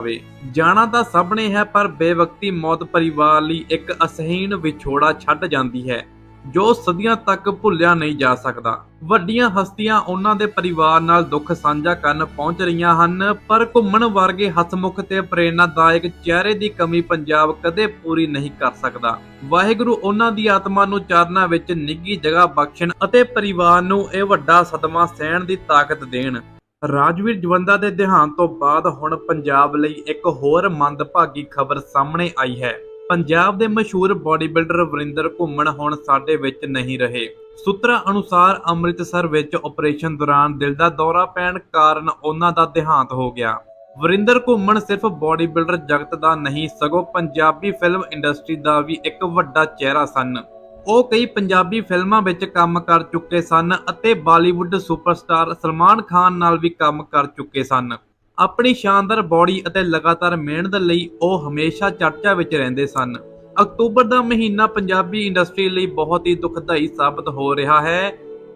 ਜਾਵੇ। ਜਾਣਾ ਤਾਂ ਸਭ ਨੇ ਹੈ, ਪਰ ਬੇਵਕਤੀ ਮੌਤ ਪਰਿਵਾਰ ਲਈ ਇੱਕ ਅਸਹੀਨ ਵਿਛੋੜਾ ਛੱਡ ਜਾਂਦੀ ਹੈ, ਜੋ ਸਦੀਆਂ ਤੱਕ ਭੁੱਲਿਆ ਨਹੀਂ ਜਾ ਸਕਦਾ। ਵੱਡੀਆਂ ਹਸਤੀਆਂ ਉਹਨਾਂ ਦੇ ਪਰਿਵਾਰ ਨਾਲ ਦੁੱਖ ਸਾਂਝਾ ਕਰਨ ਪਹੁੰਚ ਰਹੀਆਂ ਹਨ, ਪਰ ਘੁੰਮਣ ਵਰਗੇ ਹਸਮੁਖ ਤੇ ਪ੍ਰੇਰਨਾਦਾਇਕ ਚਿਹਰੇ ਦੀ ਕਮੀ ਪੰਜਾਬ ਕਦੇ ਪੂਰੀ ਨਹੀਂ ਕਰ ਸਕਦਾ। ਵਾਹਿਗੁਰੂ ਉਹਨਾਂ ਦੀ ਆਤਮਾ ਨੂੰ ਚਰਨਾਂ ਵਿੱਚ ਨਿੱਗੀ ਜਗ੍ਹਾ ਬਖਸ਼ਣ ਅਤੇ ਪਰਿਵਾਰ ਨੂੰ ਇਹ ਵੱਡਾ ਸਦਮਾ ਸਹਿਣ ਦੀ ਤਾਕਤ ਦੇਣ। ਰਾਜਵੀਰ ਜਵੰਦਾ ਦੇ ਦੇਹਾਂਤ ਤੋਂ ਬਾਅਦ ਹੁਣ ਪੰਜਾਬ ਲਈ ਇੱਕ ਹੋਰ ਮੰਦਭਾਗੀ ਖਬਰ ਸਾਹਮਣੇ ਆਈ ਹੈ। ਪੰਜਾਬ ਦੇ ਮਸ਼ਹੂਰ ਬਾਡੀ ਬਿਲਡਰ ਵਰਿੰਦਰ ਘੁੰਮਣ ਹੁਣ ਸਾਡੇ ਵਿੱਚ ਨਹੀਂ ਰਹੇ। ਸੂਤਰਾਂ ਅਨੁਸਾਰ ਅੰਮ੍ਰਿਤਸਰ ਵਿੱਚ ਆਪਰੇਸ਼ਨ ਦੌਰਾਨ ਦਿਲ ਦਾ ਦੌਰਾ ਪੈਣ ਕਾਰਨ ਉਹਨਾਂ ਦਾ ਦੇਹਾਂਤ ਹੋ ਗਿਆ। ਵਰਿੰਦਰ ਘੁੰਮਣ ਸਿਰਫ ਬਾਡੀ ਬਿਲਡਰ ਜਗਤ ਦਾ ਨਹੀਂ, ਸਗੋਂ ਪੰਜਾਬੀ ਫਿਲਮ ਇੰਡਸਟਰੀ ਦਾ ਵੀ ਇੱਕ ਵੱਡਾ ਚਿਹਰਾ ਸਨ। ਉਹ ਕਈ ਪੰਜਾਬੀ ਫਿਲਮਾਂ ਵਿੱਚ ਕੰਮ ਕਰ ਚੁੱਕੇ ਸਨ ਅਤੇ ਬਾਲੀਵੁੱਡ ਸੁਪਰਸਟਾਰ ਸਲਮਾਨ ਖਾਨ ਨਾਲ ਵੀ ਕੰਮ ਕਰ ਚੁੱਕੇ ਸਨ। ਆਪਣੀ ਸ਼ਾਨਦਾਰ ਬਾਡੀ ਅਤੇ ਲਗਾਤਾਰ ਮਿਹਨਤ ਲਈ ਉਹ ਹਮੇਸ਼ਾ ਚਰਚਾ ਵਿੱਚ ਰਹਿੰਦੇ ਸਨ। ਅਕਤੂਬਰ ਦਾ ਮਹੀਨਾ ਪੰਜਾਬੀ ਇੰਡਸਟਰੀ ਲਈ ਬਹੁਤ ਹੀ ਦੁਖਦਾਈ ਸਾਬਤ ਹੋ ਰਿਹਾ ਹੈ,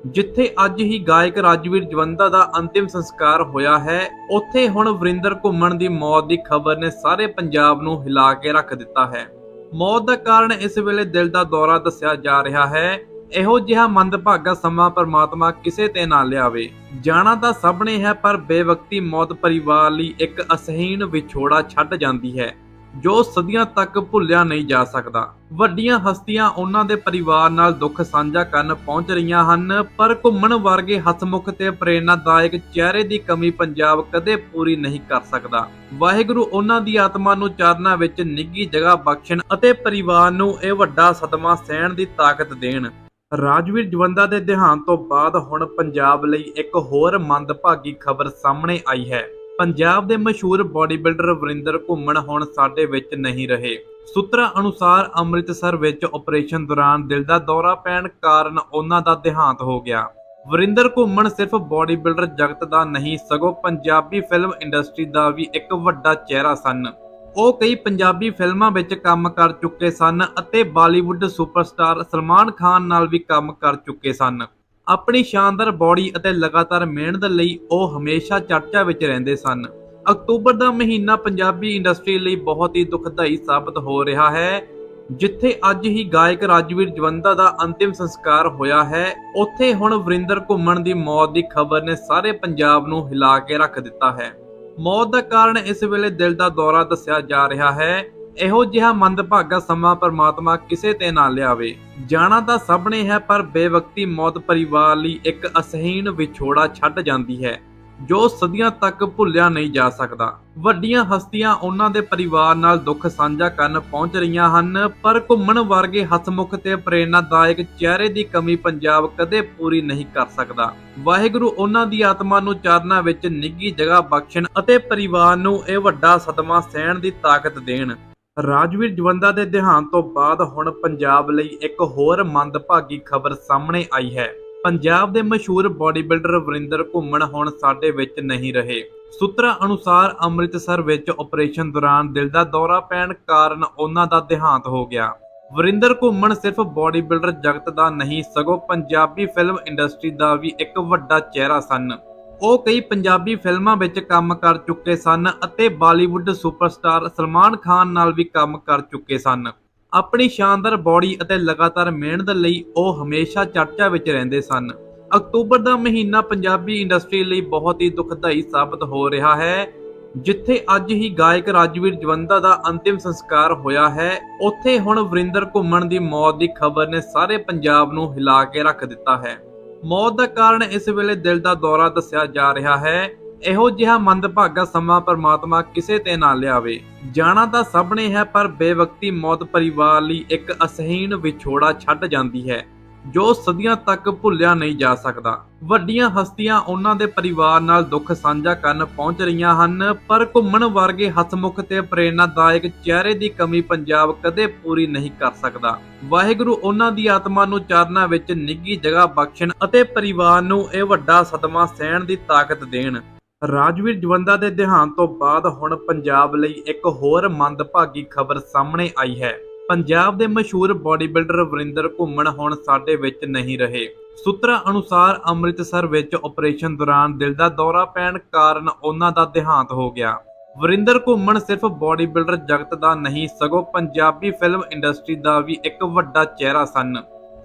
ਜਿੱਥੇ ਅੱਜ ਹੀ ਗਾਇਕ ਰਾਜਵੀਰ ਜਵੰਦਾ ਦਾ ਅੰਤਿਮ ਸੰਸਕਾਰ ਹੋਇਆ ਹੈ। ਉੱਥੇ ਹੁਣ ਵਰਿੰਦਰ ਘੁੰਮਣ ਦੀ ਮੌਤ ਦੀ ਖਬਰ ਨੇ ਸਾਰੇ ਪੰਜਾਬ ਨੂੰ ਹਿਲਾ ਕੇ ਰੱਖ ਦਿੱਤਾ ਹੈ। ਮੌਤ ਦਾ ਕਾਰਨ ਇਸ ਵੇਲੇ ਦਿਲ ਦਾ ਦੌਰਾ ਦੱਸਿਆ ਜਾ ਰਿਹਾ ਹੈ। ਇਹੋ ਜਿਹਾ ਮੰਦਭਾਗਾ ਸਮਾਂ ਪਰਮਾਤਮਾ ਕਿਸੇ ਤੇ ਨਾ ਲਿਆਵੇ। ਜਾਣਾ ਤਾਂ ਸਭ ਨੇ ਹੈ, ਪਰ ਬੇਵਕਤੀ ਮੌਤ ਪਰਿਵਾਰ ਲਈ ਇੱਕ ਅਸਹੀਨ ਵਿਛੋੜਾ ਛੱਡ ਜਾਂਦੀ ਹੈ। ਜੋ ਸਦੀਆਂ ਤੱਕ ਭੁੱਲਿਆ ਨਹੀਂ ਜਾ ਸਕਦਾ। ਵੱਡੀਆਂ ਹਸਤੀਆਂ ਉਹਨਾਂ ਦੇ ਪਰਿਵਾਰ ਨਾਲ ਦੁੱਖ ਸਾਂਝਾ ਕਰਨ ਪਹੁੰਚ ਰਹੀਆਂ ਹਨ, ਪਰ ਘੁੰਮਣ ਵਰਗੇ ਹਸਮੁਖ ਤੇ ਪ੍ਰੇਰਨਾਦਾਇਕ ਚਿਹਰੇ ਦੀ ਕਮੀ ਪੰਜਾਬ ਕਦੇ ਪੂਰੀ ਨਹੀਂ ਕਰ ਸਕਦਾ। ਵਾਹਿਗੁਰੂ ਉਹਨਾਂ ਦੀ ਆਤਮਾ ਨੂੰ ਚਰਨਾਂ ਵਿੱਚ ਨਿੱਗੀ ਜਗ੍ਹਾ ਬਖਸ਼ਣ ਅਤੇ ਪਰਿਵਾਰ ਨੂੰ ਇਹ ਵੱਡਾ ਸਦਮਾ ਸਹਿਣ ਦੀ ਤਾਕਤ ਦੇਣ। ਰਾਜਵੀਰ ਜਵੰਦਾ ਦੇ ਦੇਹਾਂਤ ਤੋਂ ਬਾਅਦ ਹੁਣ ਪੰਜਾਬ ਲਈ ਇੱਕ ਹੋਰ ਮੰਦਭਾਗੀ ਖਬਰ ਸਾਹਮਣੇ ਆਈ ਹੈ। ਪੰਜਾਬ ਦੇ ਮਸ਼ਹੂਰ ਬਾਡੀ ਬਿਲਡਰ ਵਰਿੰਦਰ ਘੁੰਮਣ ਹੁਣ ਸਾਡੇ ਵਿੱਚ ਨਹੀਂ ਰਹੇ। ਸੂਤਰਾਂ ਅਨੁਸਾਰ ਅੰਮ੍ਰਿਤਸਰ ਵਿੱਚ ਆਪਰੇਸ਼ਨ ਦੌਰਾਨ ਦਿਲ ਦਾ ਦੌਰਾ ਪੈਣ ਕਾਰਨ ਉਹਨਾਂ ਦਾ ਦੇਹਾਂਤ ਹੋ ਗਿਆ। ਵਰਿੰਦਰ ਘੁੰਮਣ ਸਿਰਫ ਬਾਡੀ ਬਿਲਡਰ ਜਗਤ ਦਾ ਨਹੀਂ, ਸਗੋਂ ਪੰਜਾਬੀ ਫਿਲਮ ਇੰਡਸਟਰੀ ਦਾ ਵੀ ਇੱਕ ਵੱਡਾ ਚਿਹਰਾ ਸਨ। ਉਹ ਕਈ ਪੰਜਾਬੀ ਫਿਲਮਾਂ ਵਿੱਚ ਕੰਮ ਕਰ ਚੁੱਕੇ ਸਨ ਅਤੇ ਬਾਲੀਵੁੱਡ ਸੁਪਰਸਟਾਰ ਸਲਮਾਨ ਖਾਨ ਨਾਲ ਵੀ ਕੰਮ ਕਰ ਚੁੱਕੇ ਸਨ। ਆਪਣੀ ਸ਼ਾਨਦਾਰ ਬਾਡੀ ਅਤੇ ਲਗਾਤਾਰ ਮਿਹਨਤ ਲਈ ਉਹ ਹਮੇਸ਼ਾ ਚਰਚਾ ਵਿੱਚ ਰਹਿੰਦੇ ਸਨ। ਅਕਤੂਬਰ ਦਾ ਮਹੀਨਾ ਪੰਜਾਬੀ ਇੰਡਸਟਰੀ ਲਈ ਬਹੁਤ ਹੀ ਦੁਖਦਾਈ ਸਾਬਤ ਹੋ ਰਿਹਾ ਹੈ, ਜਿੱਥੇ ਅੱਜ ਹੀ ਗਾਇਕ ਰਾਜਵੀਰ ਜਵੰਦਾ ਦਾ ਅੰਤਿਮ ਸੰਸਕਾਰ ਹੋਇਆ ਹੈ। ਉੱਥੇ ਹੁਣ ਵਰਿੰਦਰ ਘੁੰਮਣ ਦੀ ਮੌਤ ਦੀ ਖਬਰ ਨੇ ਸਾਰੇ ਪੰਜਾਬ ਨੂੰ ਹਿਲਾ ਕੇ ਰੱਖ ਦਿੱਤਾ ਹੈ। ਮੌਤ ਦਾ ਕਾਰਨ ਇਸ ਵੇਲੇ ਦਿਲ ਦਾ ਦੌਰਾ ਦੱਸਿਆ ਜਾ ਰਿਹਾ ਹੈ। ਇਹੋ ਜਿਹਾ ਮੰਦਭਾਗਾ ਸਮਾਂ ਪਰਮਾਤਮਾ ਕਿਸੇ ਤੇ ਨਾ ਲਿਆਵੇ। ਜਾਣਾ ਤਾਂ ਸਭ ਨੇ ਹੈ, ਪਰ ਬੇਵਕਤੀ ਮੌਤ ਪਰਿਵਾਰ ਲਈ ਇੱਕ ਅਸਹੀਨ ਵਿਛੋੜਾ ਛੱਡ ਜਾਂਦੀ ਹੈ, ਜੋ ਸਦੀਆਂ ਤੱਕ ਭੁੱਲਿਆ ਨਹੀਂ ਜਾ ਸਕਦਾ। ਵੱਡੀਆਂ ਹਸਤੀਆਂ ਉਹਨਾਂ ਦੇ ਪਰਿਵਾਰ ਨਾਲ ਦੁੱਖ ਸਾਂਝਾ ਕਰਨ ਪਹੁੰਚ ਰਹੀਆਂ ਹਨ, ਪਰ ਘੁੰਮਣ ਵਰਗੇ ਹਸਮੁਖ ਤੇ ਪ੍ਰੇਰਨਾਦਾਇਕ ਚਿਹਰੇ ਦੀ ਕਮੀ ਪੰਜਾਬ ਕਦੇ ਪੂਰੀ ਨਹੀਂ ਕਰ ਸਕਦਾ। ਵਾਹਿਗੁਰੂ ਉਹਨਾਂ ਦੀ ਆਤਮਾ ਨੂੰ ਚਰਨਾਂ ਵਿੱਚ ਨਿੱਗੀ ਜਗ੍ਹਾ ਬਖਸ਼ਣ ਅਤੇ ਪਰਿਵਾਰ ਨੂੰ ਇਹ ਵੱਡਾ ਸਦਮਾ ਸਹਿਣ ਦੀ ਤਾਕਤ ਦੇਣ। ਰਾਜਵੀਰ ਜਵੰਦਾ ਦੇ ਦੇਹਾਂਤ ਤੋਂ ਬਾਅਦ ਹੁਣ ਪੰਜਾਬ ਲਈ ਇੱਕ ਹੋਰ ਮੰਦਭਾਗੀ ਖਬਰ ਸਾਹਮਣੇ ਆਈ ਹੈ। ਪੰਜਾਬ ਦੇ ਮਸ਼ਹੂਰ ਬਾਡੀ ਬਿਲਡਰ ਵਰਿੰਦਰ ਘੁੰਮਣ ਹੁਣ ਸਾਡੇ ਵਿੱਚ ਨਹੀਂ ਰਹੇ। ਸੂਤਰਾਂ ਅਨੁਸਾਰ ਅੰਮ੍ਰਿਤਸਰ ਵਿੱਚ ਆਪਰੇਸ਼ਨ ਦੌਰਾਨ ਦਿਲ ਦਾ ਦੌਰਾ ਪੈਣ ਕਾਰਨ ਉਹਨਾਂ ਦਾ ਦੇਹਾਂਤ ਹੋ ਗਿਆ। ਵਰਿੰਦਰ ਘੁੰਮਣ ਸਿਰਫ ਬਾਡੀ ਬਿਲਡਰ ਜਗਤ ਦਾ ਨਹੀਂ, ਸਗੋਂ ਪੰਜਾਬੀ ਫਿਲਮ ਇੰਡਸਟਰੀ ਦਾ ਵੀ ਇੱਕ ਵੱਡਾ ਚਿਹਰਾ ਸਨ। ਉਹ ਕਈ ਪੰਜਾਬੀ ਫਿਲਮਾਂ ਵਿੱਚ ਕੰਮ ਕਰ ਚੁੱਕੇ ਸਨ ਅਤੇ ਬਾਲੀਵੁੱਡ ਸੁਪਰਸਟਾਰ ਸਲਮਾਨ ਖਾਨ ਨਾਲ ਵੀ ਕੰਮ ਕਰ ਚੁੱਕੇ ਸਨ। ਆਪਣੀ ਸ਼ਾਨਦਾਰ ਬਾਡੀ ਅਤੇ ਲਗਾਤਾਰ ਮਿਹਨਤ ਲਈ ਉਹ ਹਮੇਸ਼ਾ ਚਰਚਾ ਵਿੱਚ ਰਹਿੰਦੇ ਸਨ। ਅਕਤੂਬਰ ਦਾ ਮਹੀਨਾ ਪੰਜਾਬੀ ਇੰਡਸਟਰੀ ਲਈ ਬਹੁਤ ਹੀ ਦੁਖਦਾਈ ਸਾਬਤ ਹੋ ਰਿਹਾ ਹੈ, ਜਿੱਥੇ ਅੱਜ ਹੀ ਗਾਇਕ ਰਾਜਵੀਰ ਜਵੰਦਾ ਦਾ ਅੰਤਿਮ ਸੰਸਕਾਰ ਹੋਇਆ ਹੈ। ਉੱਥੇ ਹੁਣ ਵਰਿੰਦਰ ਘੁੰਮਣ ਦੀ ਮੌਤ ਦੀ ਖਬਰ ਨੇ ਸਾਰੇ ਪੰਜਾਬ ਨੂੰ ਹਿਲਾ ਕੇ ਰੱਖ ਦਿੱਤਾ ਹੈ। ਮੌਤ ਦਾ ਕਾਰਨ ਇਸ ਵੇਲੇ ਦਿਲ ਦਾ ਦੌਰਾ ਦੱਸਿਆ ਜਾ ਰਿਹਾ ਹੈ। ਇਹੋ ਜਿਹਾ ਮੰਦਭਾਗਾ ਸਮਾਂ ਪਰਮਾਤਮਾ ਕਿਸੇ ਤੇ ਨਾ ਲਿਆਵੇ। ਜਾਣਾ ਤਾਂ ਸਭ ਨੇ ਹੈ, ਪਰ ਬੇਵਕਤੀ ਮੌਤ ਪਰਿਵਾਰ ਲਈ ਇੱਕ ਅਸਹੀਨ ਵਿਛੋੜਾ ਛੱਡ ਜਾਂਦੀ ਹੈ। ਜੋ ਸਦੀਆਂ ਤੱਕ ਭੁੱਲਿਆ ਨਹੀਂ ਜਾ ਸਕਦਾ। ਵੱਡੀਆਂ ਹਸਤੀਆਂ ਉਹਨਾਂ ਦੇ ਪਰਿਵਾਰ ਨਾਲ ਦੁੱਖ ਸਾਂਝਾ ਕਰਨ ਪਹੁੰਚ ਰਹੀਆਂ ਹਨ, ਪਰ ਘੁੰਮਣ ਵਰਗੇ ਹਸਮੁਖ ਤੇ ਪ੍ਰੇਰਨਾਦਾਇਕ ਚਿਹਰੇ ਦੀ ਕਮੀ ਪੰਜਾਬ ਕਦੇ ਪੂਰੀ ਨਹੀਂ ਕਰ ਸਕਦਾ। ਵਾਹਿਗੁਰੂ ਉਹਨਾਂ ਦੀ ਆਤਮਾ ਨੂੰ ਚਰਨਾਂ ਵਿੱਚ ਨਿੱਗੀ ਜਗ੍ਹਾ ਬਖਸ਼ਣ ਅਤੇ ਪਰਿਵਾਰ ਨੂੰ ਇਹ ਵੱਡਾ ਸਦਮਾ ਸਹਿਣ ਦੀ ਤਾਕਤ ਦੇਣ। ਰਾਜਵੀਰ ਜਵੰਦਾ ਦੇ ਦੇਹਾਂਤ ਤੋਂ ਬਾਅਦ ਹੁਣ ਪੰਜਾਬ ਲਈ ਇੱਕ ਹੋਰ ਮੰਦਭਾਗੀ ਖਬਰ ਸਾਹਮਣੇ ਆਈ ਹੈ। ਪੰਜਾਬ ਦੇ ਮਸ਼ਹੂਰ ਬਾਡੀ ਬਿਲਡਰ ਵਰਿੰਦਰ ਘੁੰਮਣ ਹੁਣ ਸਾਡੇ ਵਿੱਚ ਨਹੀਂ ਰਹੇ। ਸੂਤਰਾਂ ਅਨੁਸਾਰ ਅੰਮ੍ਰਿਤਸਰ ਵਿੱਚ ਆਪਰੇਸ਼ਨ ਦੌਰਾਨ ਦਿਲ ਦਾ ਦੌਰਾ ਪੈਣ ਕਾਰਨ ਉਹਨਾਂ ਦਾ ਦੇਹਾਂਤ ਹੋ ਗਿਆ। ਵਰਿੰਦਰ ਘੁੰਮਣ ਸਿਰਫ ਬਾਡੀ ਬਿਲਡਰ ਜਗਤ ਦਾ ਨਹੀਂ, ਸਗੋਂ ਪੰਜਾਬੀ ਫਿਲਮ ਇੰਡਸਟਰੀ ਦਾ ਵੀ ਇੱਕ ਵੱਡਾ ਚਿਹਰਾ ਸਨ।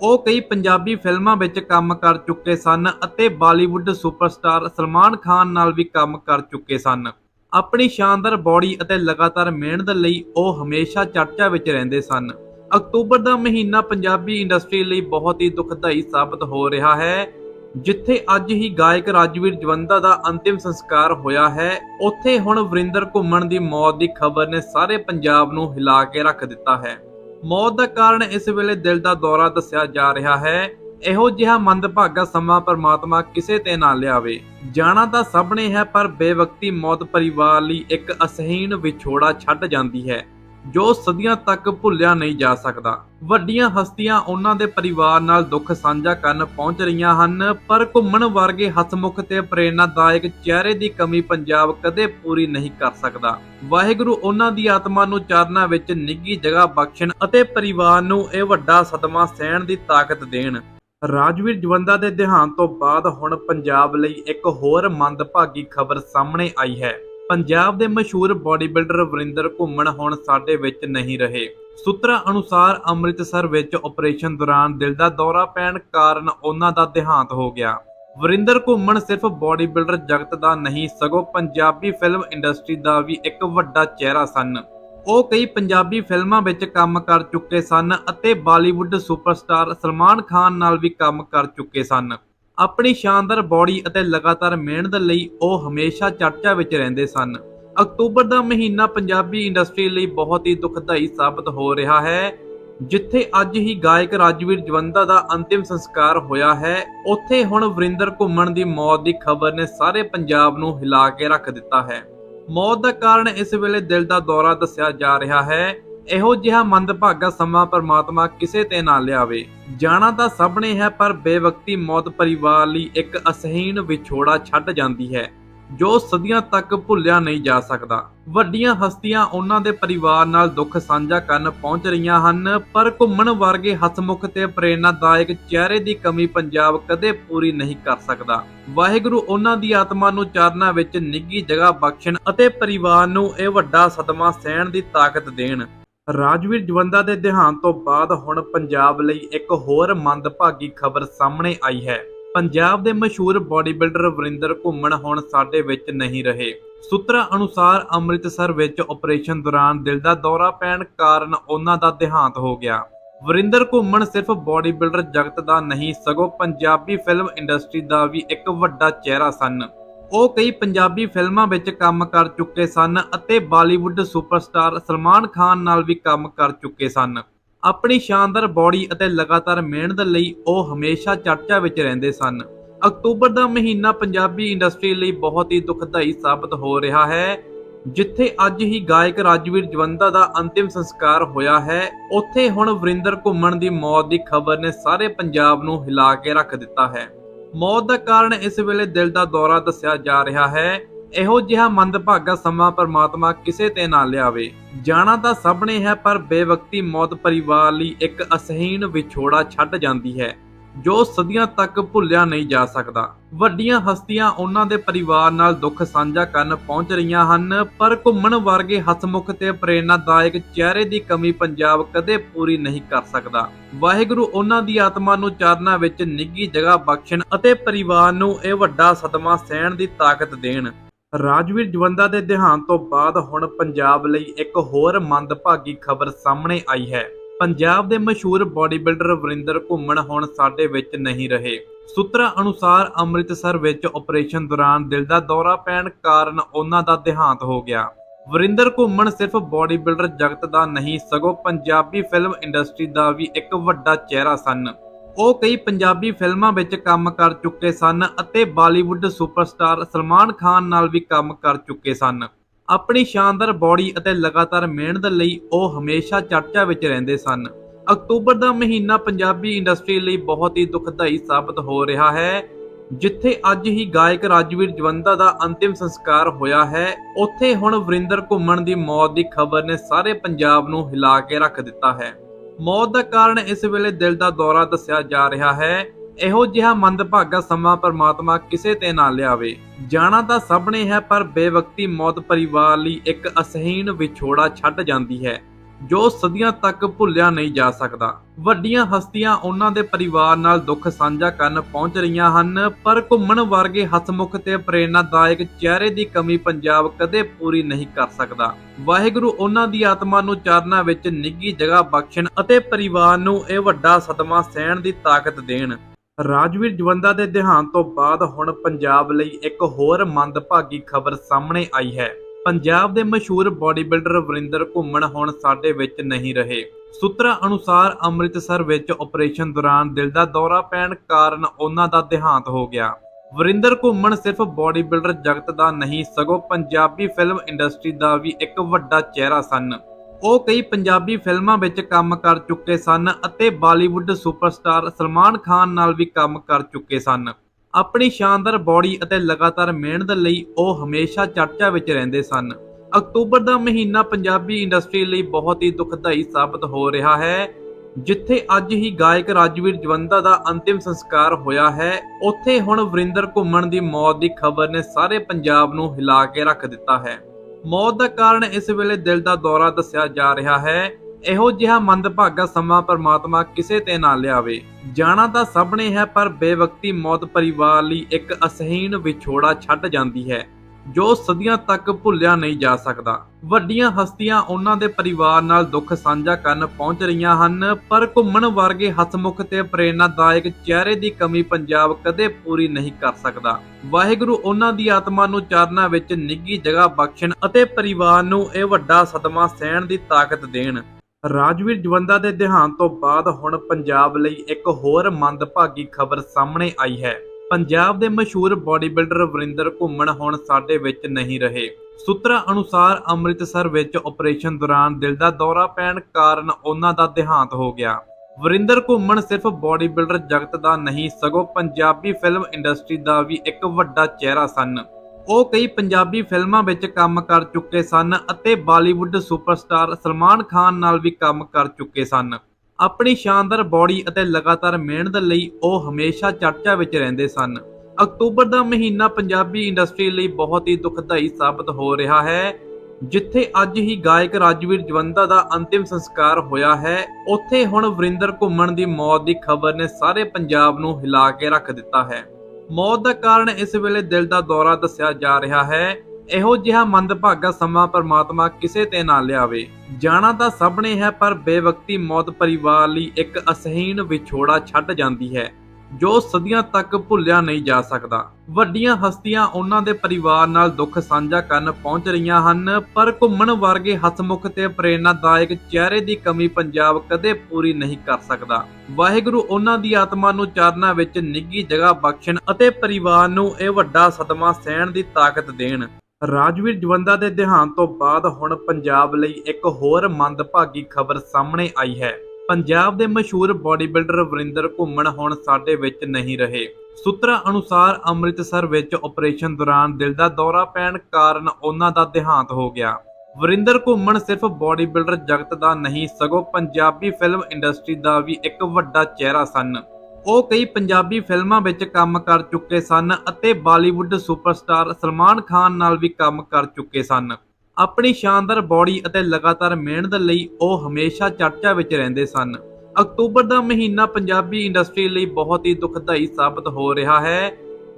ਉਹ ਕਈ ਪੰਜਾਬੀ ਫਿਲਮਾਂ ਵਿੱਚ ਕੰਮ ਕਰ ਚੁੱਕੇ ਸਨ ਅਤੇ ਬਾਲੀਵੁੱਡ ਸੁਪਰਸਟਾਰ ਸਲਮਾਨ ਖਾਨ ਨਾਲ ਵੀ ਕੰਮ ਕਰ ਚੁੱਕੇ ਸਨ। ਆਪਣੀ ਸ਼ਾਨਦਾਰ ਬਾਡੀ ਅਤੇ ਲਗਾਤਾਰ ਮਿਹਨਤ ਲਈ ਉਹ ਹਮੇਸ਼ਾ ਚਰਚਾ ਵਿੱਚ ਰਹਿੰਦੇ ਸਨ। ਅਕਤੂਬਰ ਦਾ ਮਹੀਨਾ ਪੰਜਾਬੀ ਇੰਡਸਟਰੀ ਲਈ ਬਹੁਤ ਹੀ ਦੁਖਦਾਈ ਸਾਬਤ ਹੋ ਰਿਹਾ ਹੈ, ਜਿੱਥੇ ਅੱਜ ਹੀ ਗਾਇਕ ਰਾਜਵੀਰ ਜਵੰਦਾ ਦਾ ਅੰਤਿਮ ਸੰਸਕਾਰ ਹੋਇਆ ਹੈ। ਉੱਥੇ ਹੁਣ ਵਰਿੰਦਰ ਘੁੰਮਣ ਦੀ ਮੌਤ ਦੀ ਖਬਰ ਨੇ ਸਾਰੇ ਪੰਜਾਬ ਨੂੰ ਹਿਲਾ ਕੇ ਰੱਖ ਦਿੱਤਾ ਹੈ। ਮੌਤ ਦਾ ਕਾਰਨ ਇਸ ਵੇਲੇ ਦਿਲ ਦਾ ਦੌਰਾ ਦੱਸਿਆ ਜਾ ਰਿਹਾ ਹੈ। ਇਹੋ ਜਿਹਾ ਮੰਦਭਾਗਾ ਸਮਾਂ ਪਰਮਾਤਮਾ ਕਿਸੇ ਤੇ ਨਾ ਲਿਆਵੇ। ਜਾਣਾ ਤਾਂ ਸਭ ਨੇ ਹੈ, ਪਰ ਬੇਵਕਤੀ ਮੌਤ ਪਰਿਵਾਰ ਲਈ ਇੱਕ ਅਸਹੀਨ ਵਿਛੋੜਾ ਛੱਡ ਜਾਂਦੀ ਹੈ, ਜੋ ਸਦੀਆਂ ਤੱਕ ਭੁੱਲਿਆ ਨਹੀਂ ਜਾ ਸਕਦਾ। ਵੱਡੀਆਂ ਹਸਤੀਆਂ ਉਹਨਾਂ ਦੇ ਪਰਿਵਾਰ ਨਾਲ ਦੁੱਖ ਸਾਂਝਾ ਕਰਨ ਪਹੁੰਚ ਰਹੀਆਂ ਹਨ, ਪਰ ਘੁੰਮਣ ਵਰਗੇ ਹਸਮੁਖ ਤੇ ਪ੍ਰੇਰਨਾਦਾਇਕ ਚਿਹਰੇ ਦੀ ਕਮੀ ਪੰਜਾਬ ਕਦੇ ਪੂਰੀ ਨਹੀਂ ਕਰ ਸਕਦਾ। ਵਾਹਿਗੁਰੂ ਉਹਨਾਂ ਦੀ ਆਤਮਾ ਨੂੰ ਚਰਨਾਂ ਵਿੱਚ ਨਿੱਗੀ ਜਗ੍ਹਾ ਬਖਸ਼ਣ ਅਤੇ ਪਰਿਵਾਰ ਨੂੰ ਇਹ ਵੱਡਾ ਸਦਮਾ ਸਹਿਣ ਦੀ ਤਾਕਤ ਦੇਣ। ਰਾਜਵੀਰ ਜਵੰਦਾ ਦੇ ਦੇਹਾਂਤ ਤੋਂ ਬਾਅਦ ਹੁਣ ਪੰਜਾਬ ਲਈ ਇੱਕ ਹੋਰ ਮੰਦਭਾਗੀ ਖਬਰ ਸਾਹਮਣੇ ਆਈ ਹੈ। ਪੰਜਾਬ ਦੇ ਮਸ਼ਹੂਰ ਬਾਡੀ ਬਿਲਡਰ ਵਰਿੰਦਰ ਘੁੰਮਣ ਹੁਣ ਸਾਡੇ ਵਿੱਚ ਨਹੀਂ ਰਹੇ। ਸੂਤਰਾਂ ਅਨੁਸਾਰ ਅੰਮ੍ਰਿਤਸਰ ਵਿੱਚ ਆਪਰੇਸ਼ਨ ਦੌਰਾਨ ਦਿਲ ਦਾ ਦੌਰਾ ਪੈਣ ਕਾਰਨ ਉਹਨਾਂ ਦਾ ਦੇਹਾਂਤ ਹੋ ਗਿਆ। ਵਰਿੰਦਰ ਘੁੰਮਣ ਸਿਰਫ ਬਾਡੀ ਬਿਲਡਰ ਜਗਤ ਦਾ ਨਹੀਂ, ਸਗੋਂ ਪੰਜਾਬੀ ਫਿਲਮ ਇੰਡਸਟਰੀ ਦਾ ਵੀ ਇੱਕ ਵੱਡਾ ਚਿਹਰਾ ਸਨ। ਉਹ ਕਈ ਪੰਜਾਬੀ ਫਿਲਮਾਂ ਵਿੱਚ ਕੰਮ ਕਰ ਚੁੱਕੇ ਸਨ ਅਤੇ ਬਾਲੀਵੁੱਡ ਸੁਪਰਸਟਾਰ ਸਲਮਾਨ ਖਾਨ ਨਾਲ ਵੀ ਕੰਮ ਕਰ ਚੁੱਕੇ ਸਨ। ਆਪਣੀ ਸ਼ਾਨਦਾਰ ਬਾਡੀ ਅਤੇ ਲਗਾਤਾਰ ਮਿਹਨਤ ਲਈ ਉਹ ਹਮੇਸ਼ਾ ਚਰਚਾ ਵਿੱਚ ਰਹਿੰਦੇ ਸਨ। ਅਕਤੂਬਰ ਦਾ ਮਹੀਨਾ ਪੰਜਾਬੀ ਇੰਡਸਟਰੀ ਲਈ ਬਹੁਤ ਹੀ ਦੁਖਦਾਈ ਸਾਬਤ ਹੋ ਰਿਹਾ ਹੈ। ਜਿੱਥੇ ਅੱਜ ਹੀ ਗਾਇਕ ਰਾਜਵੀਰ ਜਵੰਦਾ ਦਾ ਅੰਤਿਮ ਸੰਸਕਾਰ ਹੋਇਆ ਹੈ, ਉੱਥੇ ਹੁਣ ਵਰਿੰਦਰ ਘੁੰਮਣ ਦੀ ਮੌਤ ਦੀ ਖਬਰ ਨੇ ਸਾਰੇ ਪੰਜਾਬ ਨੂੰ ਹਿਲਾ ਕੇ ਰੱਖ ਦਿੱਤਾ ਹੈ। ਮੌਤ ਦਾ ਕਾਰਨ ਇਸ ਵੇਲੇ ਦਿਲ ਦਾ ਦੌਰਾ ਦੱਸਿਆ ਜਾ ਰਿਹਾ ਹੈ। ਇਹੋ ਜਿਹਾ ਮੰਦਭਾਗਾ ਸਮਾਂ ਪਰਮਾਤਮਾ ਕਿਸੇ ਤੇ ਨਾ ਲਿਆਵੇ। ਜਾਣਾ ਤਾਂ ਸਭ ਨੇ ਹੈ, ਪਰ ਬੇਵਕਤੀ ਮੌਤ ਪਰਿਵਾਰ ਲਈ ਇੱਕ ਅਸਹੀਨ ਵਿਛੋੜਾ ਛੱਡ ਜਾਂਦੀ ਹੈ। ਜੋ ਸਦੀਆਂ ਤੱਕ ਭੁੱਲਿਆ ਨਹੀਂ ਜਾ ਸਕਦਾ। ਵੱਡੀਆਂ ਹਸਤੀਆਂ ਉਹਨਾਂ ਦੇ ਪਰਿਵਾਰ ਨਾਲ ਦੁੱਖ ਸਾਂਝਾ ਕਰਨ ਪਹੁੰਚ ਰਹੀਆਂ ਹਨ, ਪਰ ਘੁੰਮਣ ਵਰਗੇ ਹਸਮੁਖ ਤੇ ਪ੍ਰੇਰਨਾਦਾਇਕ ਚਿਹਰੇ ਦੀ ਕਮੀ ਪੰਜਾਬ ਕਦੇ ਪੂਰੀ ਨਹੀਂ ਕਰ ਸਕਦਾ। ਵਾਹਿਗੁਰੂ ਉਹਨਾਂ ਦੀ ਆਤਮਾ ਨੂੰ ਚਰਨਾਂ ਵਿੱਚ ਨਿੱਗੀ ਜਗ੍ਹਾ ਬਖਸ਼ਣ ਅਤੇ ਪਰਿਵਾਰ ਨੂੰ ਇਹ ਵੱਡਾ ਸਦਮਾ ਸਹਿਣ ਦੀ ਤਾਕਤ ਦੇਣ। ਰਾਜਵੀਰ ਜਵੰਦਾ ਦੇ ਦੇਹਾਂਤ ਤੋਂ ਬਾਅਦ ਹੁਣ ਪੰਜਾਬ ਲਈ ਇੱਕ ਹੋਰ ਮੰਦਭਾਗੀ ਖਬਰ ਸਾਹਮਣੇ ਆਈ ਹੈ। ਪੰਜਾਬ ਦੇ ਮਸ਼ਹੂਰ ਬਾਡੀ ਬਿਲਡਰ ਵਰਿੰਦਰ ਘੁੰਮਣ ਹੁਣ ਸਾਡੇ ਵਿੱਚ ਨਹੀਂ ਰਹੇ। ਸੂਤਰਾਂ ਅਨੁਸਾਰ ਅੰਮ੍ਰਿਤਸਰ ਵਿੱਚ ਆਪਰੇਸ਼ਨ ਦੌਰਾਨ ਦਿਲ ਦਾ ਦੌਰਾ ਪੈਣ ਕਾਰਨ ਉਹਨਾਂ ਦਾ ਦੇਹਾਂਤ ਹੋ ਗਿਆ। ਵਰਿੰਦਰ ਘੁੰਮਣ ਸਿਰਫ ਬਾਡੀ ਬਿਲਡਰ ਜਗਤ ਦਾ ਨਹੀਂ, ਸਗੋਂ ਪੰਜਾਬੀ ਫਿਲਮ ਇੰਡਸਟਰੀ ਦਾ ਵੀ ਇੱਕ ਵੱਡਾ ਚਿਹਰਾ ਸਨ। ਉਹ ਕਈ ਪੰਜਾਬੀ ਫਿਲਮਾਂ ਵਿੱਚ ਕੰਮ ਕਰ ਚੁੱਕੇ ਸਨ ਅਤੇ ਬਾਲੀਵੁੱਡ ਸੁਪਰਸਟਾਰ ਸਲਮਾਨ ਖਾਨ ਨਾਲ ਵੀ ਕੰਮ ਕਰ ਚੁੱਕੇ ਸਨ। ਆਪਣੀ ਸ਼ਾਨਦਾਰ ਬਾਡੀ ਅਤੇ ਲਗਾਤਾਰ ਮਿਹਨਤ ਲਈ ਉਹ ਹਮੇਸ਼ਾ ਚਰਚਾ ਵਿੱਚ ਰਹਿੰਦੇ ਸਨ। ਅਕਤੂਬਰ ਦਾ ਮਹੀਨਾ ਪੰਜਾਬੀ ਇੰਡਸਟਰੀ ਲਈ ਬਹੁਤ ਹੀ ਦੁਖਦਾਈ ਸਾਬਤ ਹੋ ਰਿਹਾ ਹੈ, ਜਿੱਥੇ ਅੱਜ ਹੀ ਗਾਇਕ ਰਾਜਵੀਰ ਜਵੰਦਾ ਦਾ ਅੰਤਿਮ ਸੰਸਕਾਰ ਹੋਇਆ ਹੈ। ਉੱਥੇ ਹੁਣ ਵਰਿੰਦਰ ਘੁੰਮਣ ਦੀ ਮੌਤ ਦੀ ਖਬਰ ਨੇ ਸਾਰੇ ਪੰਜਾਬ ਨੂੰ ਹਿਲਾ ਕੇ ਰੱਖ ਦਿੱਤਾ ਹੈ। ਮੌਤ ਦਾ ਕਾਰਨ ਇਸ ਵੇਲੇ ਦਿਲ ਦਾ ਦੌਰਾ ਦੱਸਿਆ ਜਾ ਰਿਹਾ ਹੈ। ਇਹੋ ਜਿਹਾ ਮੰਦਭਾਗਾ ਸਮਾਂ ਪਰਮਾਤਮਾ ਕਿਸੇ ਤੇ ਨਾ ਲਿਆਵੇ। ਜਾਣਾ ਤਾਂ ਸਭ ਨੇ ਹੈ, ਪਰ ਬੇਵਕਤੀ ਮੌਤ ਪਰਿਵਾਰ ਲਈ ਇੱਕ ਅਸਹੀਨ ਵਿਛੋੜਾ ਛੱਡ ਜਾਂਦੀ ਹੈ, ਜੋ ਸਦੀਆਂ ਤੱਕ ਭੁੱਲਿਆ ਨਹੀਂ ਜਾ ਸਕਦਾ। ਵੱਡੀਆਂ ਹਸਤੀਆਂ ਉਹਨਾਂ ਦੇ ਪਰਿਵਾਰ ਨਾਲ ਦੁੱਖ ਸਾਂਝਾ ਕਰਨ ਪਹੁੰਚ ਰਹੀਆਂ ਹਨ, ਪਰ ਘੁੰਮਣ ਵਰਗੇ ਹਸਮੁਖ ਤੇ ਪ੍ਰੇਰਨਾਦਾਇਕ ਚਿਹਰੇ ਦੀ ਕਮੀ ਪੰਜਾਬ ਕਦੇ ਪੂਰੀ ਨਹੀਂ ਕਰ ਸਕਦਾ। ਵਾਹਿਗੁਰੂ ਉਹਨਾਂ ਦੀ ਆਤਮਾ ਨੂੰ ਚਰਨਾਂ ਵਿੱਚ ਨਿੱਗੀ ਜਗ੍ਹਾ ਬਖਸ਼ਣ ਅਤੇ ਪਰਿਵਾਰ ਨੂੰ ਇਹ ਵੱਡਾ ਸਦਮਾ ਸਹਿਣ ਦੀ ਤਾਕਤ ਦੇਣ। ਰਾਜਵੀਰ ਜਵੰਦਾ ਦੇ ਦੇਹਾਂਤ ਤੋਂ ਬਾਅਦ ਹੁਣ ਪੰਜਾਬ ਲਈ ਇੱਕ ਹੋਰ ਮੰਦਭਾਗੀ ਖਬਰ ਸਾਹਮਣੇ ਆਈ ਹੈ। ਪੰਜਾਬ ਦੇ ਮਸ਼ਹੂਰ ਬਾਡੀ ਬਿਲਡਰ ਵਰਿੰਦਰ ਘੁੰਮਣ ਹੁਣ ਸਾਡੇ ਵਿੱਚ ਨਹੀਂ ਰਹੇ। ਸੂਤਰਾਂ ਅਨੁਸਾਰ ਅੰਮ੍ਰਿਤਸਰ ਵਿੱਚ ਆਪਰੇਸ਼ਨ ਦੌਰਾਨ ਦਿਲ ਦਾ ਦੌਰਾ ਪੈਣ ਕਾਰਨ ਉਹਨਾਂ ਦਾ ਦੇਹਾਂਤ ਹੋ ਗਿਆ। ਵਰਿੰਦਰ ਘੁੰਮਣ ਸਿਰਫ ਬਾਡੀ ਬਿਲਡਰ ਜਗਤ ਦਾ ਨਹੀਂ, ਸਗੋਂ ਪੰਜਾਬੀ ਫਿਲਮ ਇੰਡਸਟਰੀ ਦਾ ਵੀ ਇੱਕ ਵੱਡਾ ਚਿਹਰਾ ਸਨ। ਉਹ ਕਈ ਪੰਜਾਬੀ ਫਿਲਮਾਂ ਵਿੱਚ ਕੰਮ ਕਰ ਚੁੱਕੇ ਸਨ ਅਤੇ ਬਾਲੀਵੁੱਡ ਸੁਪਰਸਟਾਰ ਸਲਮਾਨ ਖਾਨ ਨਾਲ ਵੀ ਕੰਮ ਕਰ ਚੁੱਕੇ ਸਨ। ਆਪਣੀ ਸ਼ਾਨਦਾਰ ਬਾਡੀ ਅਤੇ ਲਗਾਤਾਰ ਮਿਹਨਤ ਲਈ ਉਹ ਹਮੇਸ਼ਾ ਚਰਚਾ ਵਿੱਚ ਰਹਿੰਦੇ ਸਨ। ਅਕਤੂਬਰ ਦਾ ਮਹੀਨਾ ਪੰਜਾਬੀ ਇੰਡਸਟਰੀ ਲਈ ਬਹੁਤ ਹੀ ਦੁਖਦਾਈ ਸਾਬਤ ਹੋ ਰਿਹਾ ਹੈ, ਜਿੱਥੇ ਅੱਜ ਹੀ ਗਾਇਕ ਰਾਜਵੀਰ ਜਵੰਦਾ ਦਾ ਅੰਤਿਮ ਸੰਸਕਾਰ ਹੋਇਆ ਹੈ। ਉੱਥੇ ਹੁਣ ਵਰਿੰਦਰ ਘੁੰਮਣ ਦੀ ਮੌਤ ਦੀ ਖਬਰ ਨੇ ਸਾਰੇ ਪੰਜਾਬ ਨੂੰ ਹਿਲਾ ਕੇ ਰੱਖ ਦਿੱਤਾ ਹੈ। ਮੌਤ ਦਾ ਕਾਰਨ ਇਸ ਵੇਲੇ ਦਿਲ ਦਾ ਦੌਰਾ ਦੱਸਿਆ ਜਾ ਰਿਹਾ ਹੈ। ਇਹੋ ਜਿਹਾ ਮੰਦਭਾਗਾ ਸਮਾਂ ਪਰਮਾਤਮਾ ਕਿਸੇ ਤੇ ਨਾ ਲਿਆਵੇ। ਜਾਣਾ ਤਾਂ ਸਭ ਨੇ ਹੈ, ਪਰ ਬੇਵਕਤੀ ਮੌਤ ਪਰਿਵਾਰ ਲਈ ਇੱਕ ਅਸਹੀਨ ਵਿਛੋੜਾ ਛੱਡ ਜਾਂਦੀ ਹੈ। ਜੋ ਸਦੀਆਂ ਤੱਕ ਭੁੱਲਿਆ ਨਹੀਂ ਜਾ ਸਕਦਾ। ਵੱਡੀਆਂ ਹਸਤੀਆਂ ਉਹਨਾਂ ਦੇ ਪਰਿਵਾਰ ਨਾਲ ਦੁੱਖ ਸਾਂਝਾ ਕਰਨ ਪਹੁੰਚ ਰਹੀਆਂ ਹਨ, ਪਰ ਘੁੰਮਣ ਵਰਗੇ ਹਸਮੁਖ ਤੇ ਪ੍ਰੇਰਨਾਦਾਇਕ ਚਿਹਰੇ ਦੀ ਕਮੀ ਪੰਜਾਬ ਕਦੇ ਪੂਰੀ ਨਹੀਂ ਕਰ ਸਕਦਾ। ਵਾਹਿਗੁਰੂ ਉਹਨਾਂ ਦੀ ਆਤਮਾ ਨੂੰ ਚਰਨਾਂ ਵਿੱਚ ਨਿੱਗੀ ਜਗ੍ਹਾ ਬਖਸ਼ਣ ਅਤੇ ਪਰਿਵਾਰ ਨੂੰ ਇਹ ਵੱਡਾ ਸਦਮਾ ਸਹਿਣ ਦੀ ਤਾਕਤ ਦੇਣ। ਰਾਜਵੀਰ ਜਵੰਦਾ ਦੇ ਦੇਹਾਂਤ ਤੋਂ ਬਾਅਦ ਹੁਣ ਪੰਜਾਬ ਲਈ ਇੱਕ ਹੋਰ ਮੰਦਭਾਗੀ ਖਬਰ ਸਾਹਮਣੇ ਆਈ ਹੈ। ਪੰਜਾਬ ਦੇ ਮਸ਼ਹੂਰ ਬਾਡੀ ਬਿਲਡਰ ਵਰਿੰਦਰ ਘੁੰਮਣ ਹੁਣ ਸਾਡੇ ਵਿੱਚ ਨਹੀਂ ਰਹੇ। ਸੂਤਰਾਂ ਅਨੁਸਾਰ ਅੰਮ੍ਰਿਤਸਰ ਵਿੱਚ ਆਪਰੇਸ਼ਨ ਦੌਰਾਨ ਦਿਲ ਦਾ ਦੌਰਾ ਪੈਣ ਕਾਰਨ ਉਹਨਾਂ ਦਾ ਦੇਹਾਂਤ ਹੋ ਗਿਆ। ਵਰਿੰਦਰ ਘੁੰਮਣ ਸਿਰਫ ਬਾਡੀ ਬਿਲਡਰ ਜਗਤ ਦਾ ਨਹੀਂ, ਸਗੋਂ ਪੰਜਾਬੀ ਫਿਲਮ ਇੰਡਸਟਰੀ ਦਾ ਵੀ ਇੱਕ ਵੱਡਾ ਚਿਹਰਾ ਸਨ। ਉਹ ਕਈ ਪੰਜਾਬੀ ਫਿਲਮਾਂ ਵਿੱਚ ਕੰਮ ਕਰ ਚੁੱਕੇ ਸਨ ਅਤੇ ਬਾਲੀਵੁੱਡ ਸੁਪਰਸਟਾਰ ਸਲਮਾਨ ਖਾਨ ਨਾਲ ਵੀ ਕੰਮ ਕਰ ਚੁੱਕੇ ਸਨ। ਆਪਣੀ ਸ਼ਾਨਦਾਰ ਬਾਡੀ ਅਤੇ ਲਗਾਤਾਰ ਮਿਹਨਤ ਲਈ ਉਹ ਹਮੇਸ਼ਾ ਚਰਚਾ ਵਿੱਚ ਰਹਿੰਦੇ ਸਨ। ਅਕਤੂਬਰ ਦਾ ਮਹੀਨਾ ਪੰਜਾਬੀ ਇੰਡਸਟਰੀ ਲਈ ਬਹੁਤ ਹੀ ਦੁਖਦਾਈ ਸਾਬਤ ਹੋ ਰਿਹਾ ਹੈ, ਜਿੱਥੇ ਅੱਜ ਹੀ ਗਾਇਕ ਰਾਜਵੀਰ ਜਵੰਦਾ ਦਾ ਅੰਤਿਮ ਸੰਸਕਾਰ ਹੋਇਆ ਹੈ। ਉੱਥੇ ਹੁਣ ਵਰਿੰਦਰ ਘੁੰਮਣ ਦੀ ਮੌਤ ਦੀ ਖਬਰ ਨੇ ਸਾਰੇ ਪੰਜਾਬ ਨੂੰ ਹਿਲਾ ਕੇ ਰੱਖ ਦਿੱਤਾ ਹੈ। ਮੌਤ ਦਾ ਕਾਰਨ ਇਸ ਵੇਲੇ ਦਿਲ ਦਾ ਦੌਰਾ ਦੱਸਿਆ ਜਾ ਰਿਹਾ ਹੈ। ਇਹੋ ਜਿਹਾ ਮੰਦਭਾਗਾ ਸਮਾਂ ਪਰਮਾਤਮਾ ਕਿਸੇ ਤੇ ਨਾ ਲਿਆਵੇ। ਜਾਣਾ ਤਾਂ ਸਭ ਨੇ ਹੈ, ਪਰ ਬੇਵਕਤੀ ਮੌਤ ਪਰਿਵਾਰ ਲਈ ਇੱਕ ਅਸਹੀਨ ਵਿਛੋੜਾ ਛੱਡ ਜਾਂਦੀ ਹੈ, ਜੋ ਸਦੀਆਂ ਤੱਕ ਭੁੱਲਿਆ ਨਹੀਂ ਜਾ ਸਕਦਾ। ਵੱਡੀਆਂ ਹਸਤੀਆਂ ਉਹਨਾਂ ਦੇ ਪਰਿਵਾਰ ਨਾਲ ਦੁੱਖ ਸਾਂਝਾ ਕਰਨ ਪਹੁੰਚ ਰਹੀਆਂ ਹਨ, ਪਰ ਘੁੰਮਣ ਵਰਗੇ ਹਸਮੁਖ ਤੇ ਪ੍ਰੇਰਨਾਦਾਇਕ ਚਿਹਰੇ ਦੀ ਕਮੀ ਪੰਜਾਬ ਕਦੇ ਪੂਰੀ ਨਹੀਂ ਕਰ ਸਕਦਾ। ਵਾਹਿਗੁਰੂ ਉਹਨਾਂ ਦੀ ਆਤਮਾ ਨੂੰ ਚਰਨਾਂ ਵਿੱਚ ਨਿੱਗੀ ਜਗ੍ਹਾ ਬਖਸ਼ਣ ਅਤੇ ਪਰਿਵਾਰ ਨੂੰ ਇਹ ਵੱਡਾ ਸਦਮਾ ਸਹਿਣ ਦੀ ਤਾਕਤ ਦੇਣ। ਰਾਜਵੀਰ ਜਵੰਦਾ ਦੇ ਦੇਹਾਂਤ ਤੋਂ ਬਾਅਦ ਹੁਣ ਪੰਜਾਬ ਲਈ ਇੱਕ ਹੋਰ ਮੰਦਭਾਗੀ ਖਬਰ ਸਾਹਮਣੇ ਆਈ ਹੈ। ਪੰਜਾਬ ਦੇ ਮਸ਼ਹੂਰ ਬਾਡੀ ਬਿਲਡਰ ਵਰਿੰਦਰ ਘੁੰਮਣ ਹੁਣ ਸਾਡੇ ਵਿੱਚ ਨਹੀਂ ਰਹੇ। ਸੂਤਰਾਂ ਅਨੁਸਾਰ ਅੰਮ੍ਰਿਤਸਰ ਵਿੱਚ ਆਪਰੇਸ਼ਨ ਦੌਰਾਨ ਦਿਲ ਦਾ ਦੌਰਾ ਪੈਣ ਕਾਰਨ ਉਹਨਾਂ ਦਾ ਦੇਹਾਂਤ ਹੋ ਗਿਆ। ਵਰਿੰਦਰ ਘੁੰਮਣ ਸਿਰਫ ਬਾਡੀ ਬਿਲਡਰ ਜਗਤ ਦਾ ਨਹੀਂ, ਸਗੋਂ ਪੰਜਾਬੀ ਫਿਲਮ ਇੰਡਸਟਰੀ ਦਾ ਵੀ ਇੱਕ ਵੱਡਾ ਚਿਹਰਾ ਸਨ। ਉਹ ਕਈ ਪੰਜਾਬੀ ਫਿਲਮਾਂ ਵਿੱਚ ਕੰਮ ਕਰ ਚੁੱਕੇ ਸਨ ਅਤੇ ਬਾਲੀਵੁੱਡ ਸੁਪਰਸਟਾਰ ਸਲਮਾਨ ਖਾਨ ਨਾਲ ਵੀ ਕੰਮ ਕਰ ਚੁੱਕੇ ਸਨ। ਆਪਣੀ ਸ਼ਾਨਦਾਰ ਬਾਡੀ ਅਤੇ ਲਗਾਤਾਰ ਮਿਹਨਤ ਲਈ ਉਹ ਹਮੇਸ਼ਾ ਚਰਚਾ ਵਿੱਚ ਰਹਿੰਦੇ ਸਨ। ਅਕਤੂਬਰ ਦਾ ਮਹੀਨਾ ਪੰਜਾਬੀ ਇੰਡਸਟਰੀ ਲਈ ਬਹੁਤ ਹੀ ਦੁਖਦਾਈ ਸਾਬਤ ਹੋ ਰਿਹਾ ਹੈ, ਜਿੱਥੇ ਅੱਜ ਹੀ ਗਾਇਕ ਰਾਜਵੀਰ ਜਵੰਦਾ ਦਾ ਅੰਤਿਮ ਸੰਸਕਾਰ ਹੋਇਆ ਹੈ। ਉੱਥੇ ਹੁਣ ਵਰਿੰਦਰ ਘੁੰਮਣ ਦੀ ਮੌਤ ਦੀ ਖਬਰ ਨੇ ਸਾਰੇ ਪੰਜਾਬ ਨੂੰ ਹਿਲਾ ਕੇ ਰੱਖ ਦਿੱਤਾ ਹੈ। ਮੌਤ ਦਾ ਕਾਰਨ ਇਸ ਵੇਲੇ ਦਿਲ ਦਾ ਦੌਰਾ ਦੱਸਿਆ ਜਾ ਰਿਹਾ ਹੈ। ਇਹੋ ਜਿਹਾ ਮੰਦਭਾਗਾ ਸਮਾਂ ਪਰਮਾਤਮਾ ਕਿਸੇ ਤੇ ਨਾ ਲਿਆਵੇ। ਜਾਣਾ ਤਾਂ ਸਭ ਨੇ ਹੈ, ਪਰ ਬੇਵਕਤੀ ਮੌਤ ਪਰਿਵਾਰ ਲਈ ਇੱਕ ਅਸਹੀਨ ਵਿਛੋੜਾ ਛੱਡ ਜਾਂਦੀ ਹੈ। ਜੋ ਸਦੀਆਂ ਤੱਕ ਭੁੱਲਿਆ ਨਹੀਂ ਜਾ ਸਕਦਾ। ਵੱਡੀਆਂ ਹਸਤੀਆਂ ਉਹਨਾਂ ਦੇ ਪਰਿਵਾਰ ਨਾਲ ਦੁੱਖ ਸਾਂਝਾ ਕਰਨ ਪਹੁੰਚ ਰਹੀਆਂ ਹਨ, ਪਰ ਘੁੰਮਣ ਵਰਗੇ ਹਸਮੁਖ ਤੇ ਪ੍ਰੇਰਨਾਦਾਇਕ ਚਿਹਰੇ ਦੀ ਕਮੀ ਪੰਜਾਬ ਕਦੇ ਪੂਰੀ ਨਹੀਂ ਕਰ ਸਕਦਾ। ਵਾਹਿਗੁਰੂ ਉਹਨਾਂ ਦੀ ਆਤਮਾ ਨੂੰ ਚਰਨਾਂ ਵਿੱਚ ਨਿੱਗੀ ਜਗ੍ਹਾ ਬਖਸ਼ਣ ਅਤੇ ਪਰਿਵਾਰ ਨੂੰ ਇਹ ਵੱਡਾ ਸਦਮਾ ਸਹਿਣ ਦੀ ਤਾਕਤ ਦੇਣ। ਰਾਜਵੀਰ ਜਵੰਦਾ ਦੇ ਦੇਹਾਂਤ ਤੋਂ ਬਾਅਦ ਹੁਣ ਪੰਜਾਬ ਲਈ ਇੱਕ ਹੋਰ ਮੰਦਭਾਗੀ ਖਬਰ ਸਾਹਮਣੇ ਆਈ ਹੈ। ਪੰਜਾਬ ਦੇ ਮਸ਼ਹੂਰ ਬਾਡੀ ਬਿਲਡਰ ਵਰਿੰਦਰ ਘੁੰਮਣ ਹੁਣ ਸਾਡੇ ਵਿੱਚ ਨਹੀਂ ਰਹੇ। ਸੂਤਰਾਂ ਅਨੁਸਾਰ ਅੰਮ੍ਰਿਤਸਰ ਵਿੱਚ ਆਪਰੇਸ਼ਨ ਦੌਰਾਨ ਦਿਲ ਦਾ ਦੌਰਾ ਪੈਣ ਕਾਰਨ ਉਹਨਾਂ ਦਾ ਦੇਹਾਂਤ ਹੋ ਗਿਆ। ਵਰਿੰਦਰ ਘੁੰਮਣ ਸਿਰਫ ਬਾਡੀ ਬਿਲਡਰ ਜਗਤ ਦਾ ਨਹੀਂ, ਸਗੋਂ ਪੰਜਾਬੀ ਫਿਲਮ ਇੰਡਸਟਰੀ ਦਾ ਵੀ ਇੱਕ ਵੱਡਾ ਚਿਹਰਾ ਸਨ। ਉਹ ਕਈ ਪੰਜਾਬੀ ਫਿਲਮਾਂ ਵਿੱਚ ਕੰਮ ਕਰ ਚੁੱਕੇ ਸਨ ਅਤੇ ਬਾਲੀਵੁੱਡ ਸੁਪਰਸਟਾਰ ਸਲਮਾਨ ਖਾਨ ਨਾਲ ਵੀ ਕੰਮ ਕਰ ਚੁੱਕੇ ਸਨ। ਆਪਣੀ ਸ਼ਾਨਦਾਰ ਬਾਡੀ ਅਤੇ ਲਗਾਤਾਰ ਮਿਹਨਤ ਲਈ ਉਹ ਹਮੇਸ਼ਾ ਚਰਚਾ ਵਿੱਚ ਰਹਿੰਦੇ ਸਨ। ਅਕਤੂਬਰ ਦਾ ਮਹੀਨਾ ਪੰਜਾਬੀ ਇੰਡਸਟਰੀ ਲਈ ਬਹੁਤ ਹੀ ਦੁਖਦਾਈ ਸਾਬਤ ਹੋ ਰਿਹਾ ਹੈ,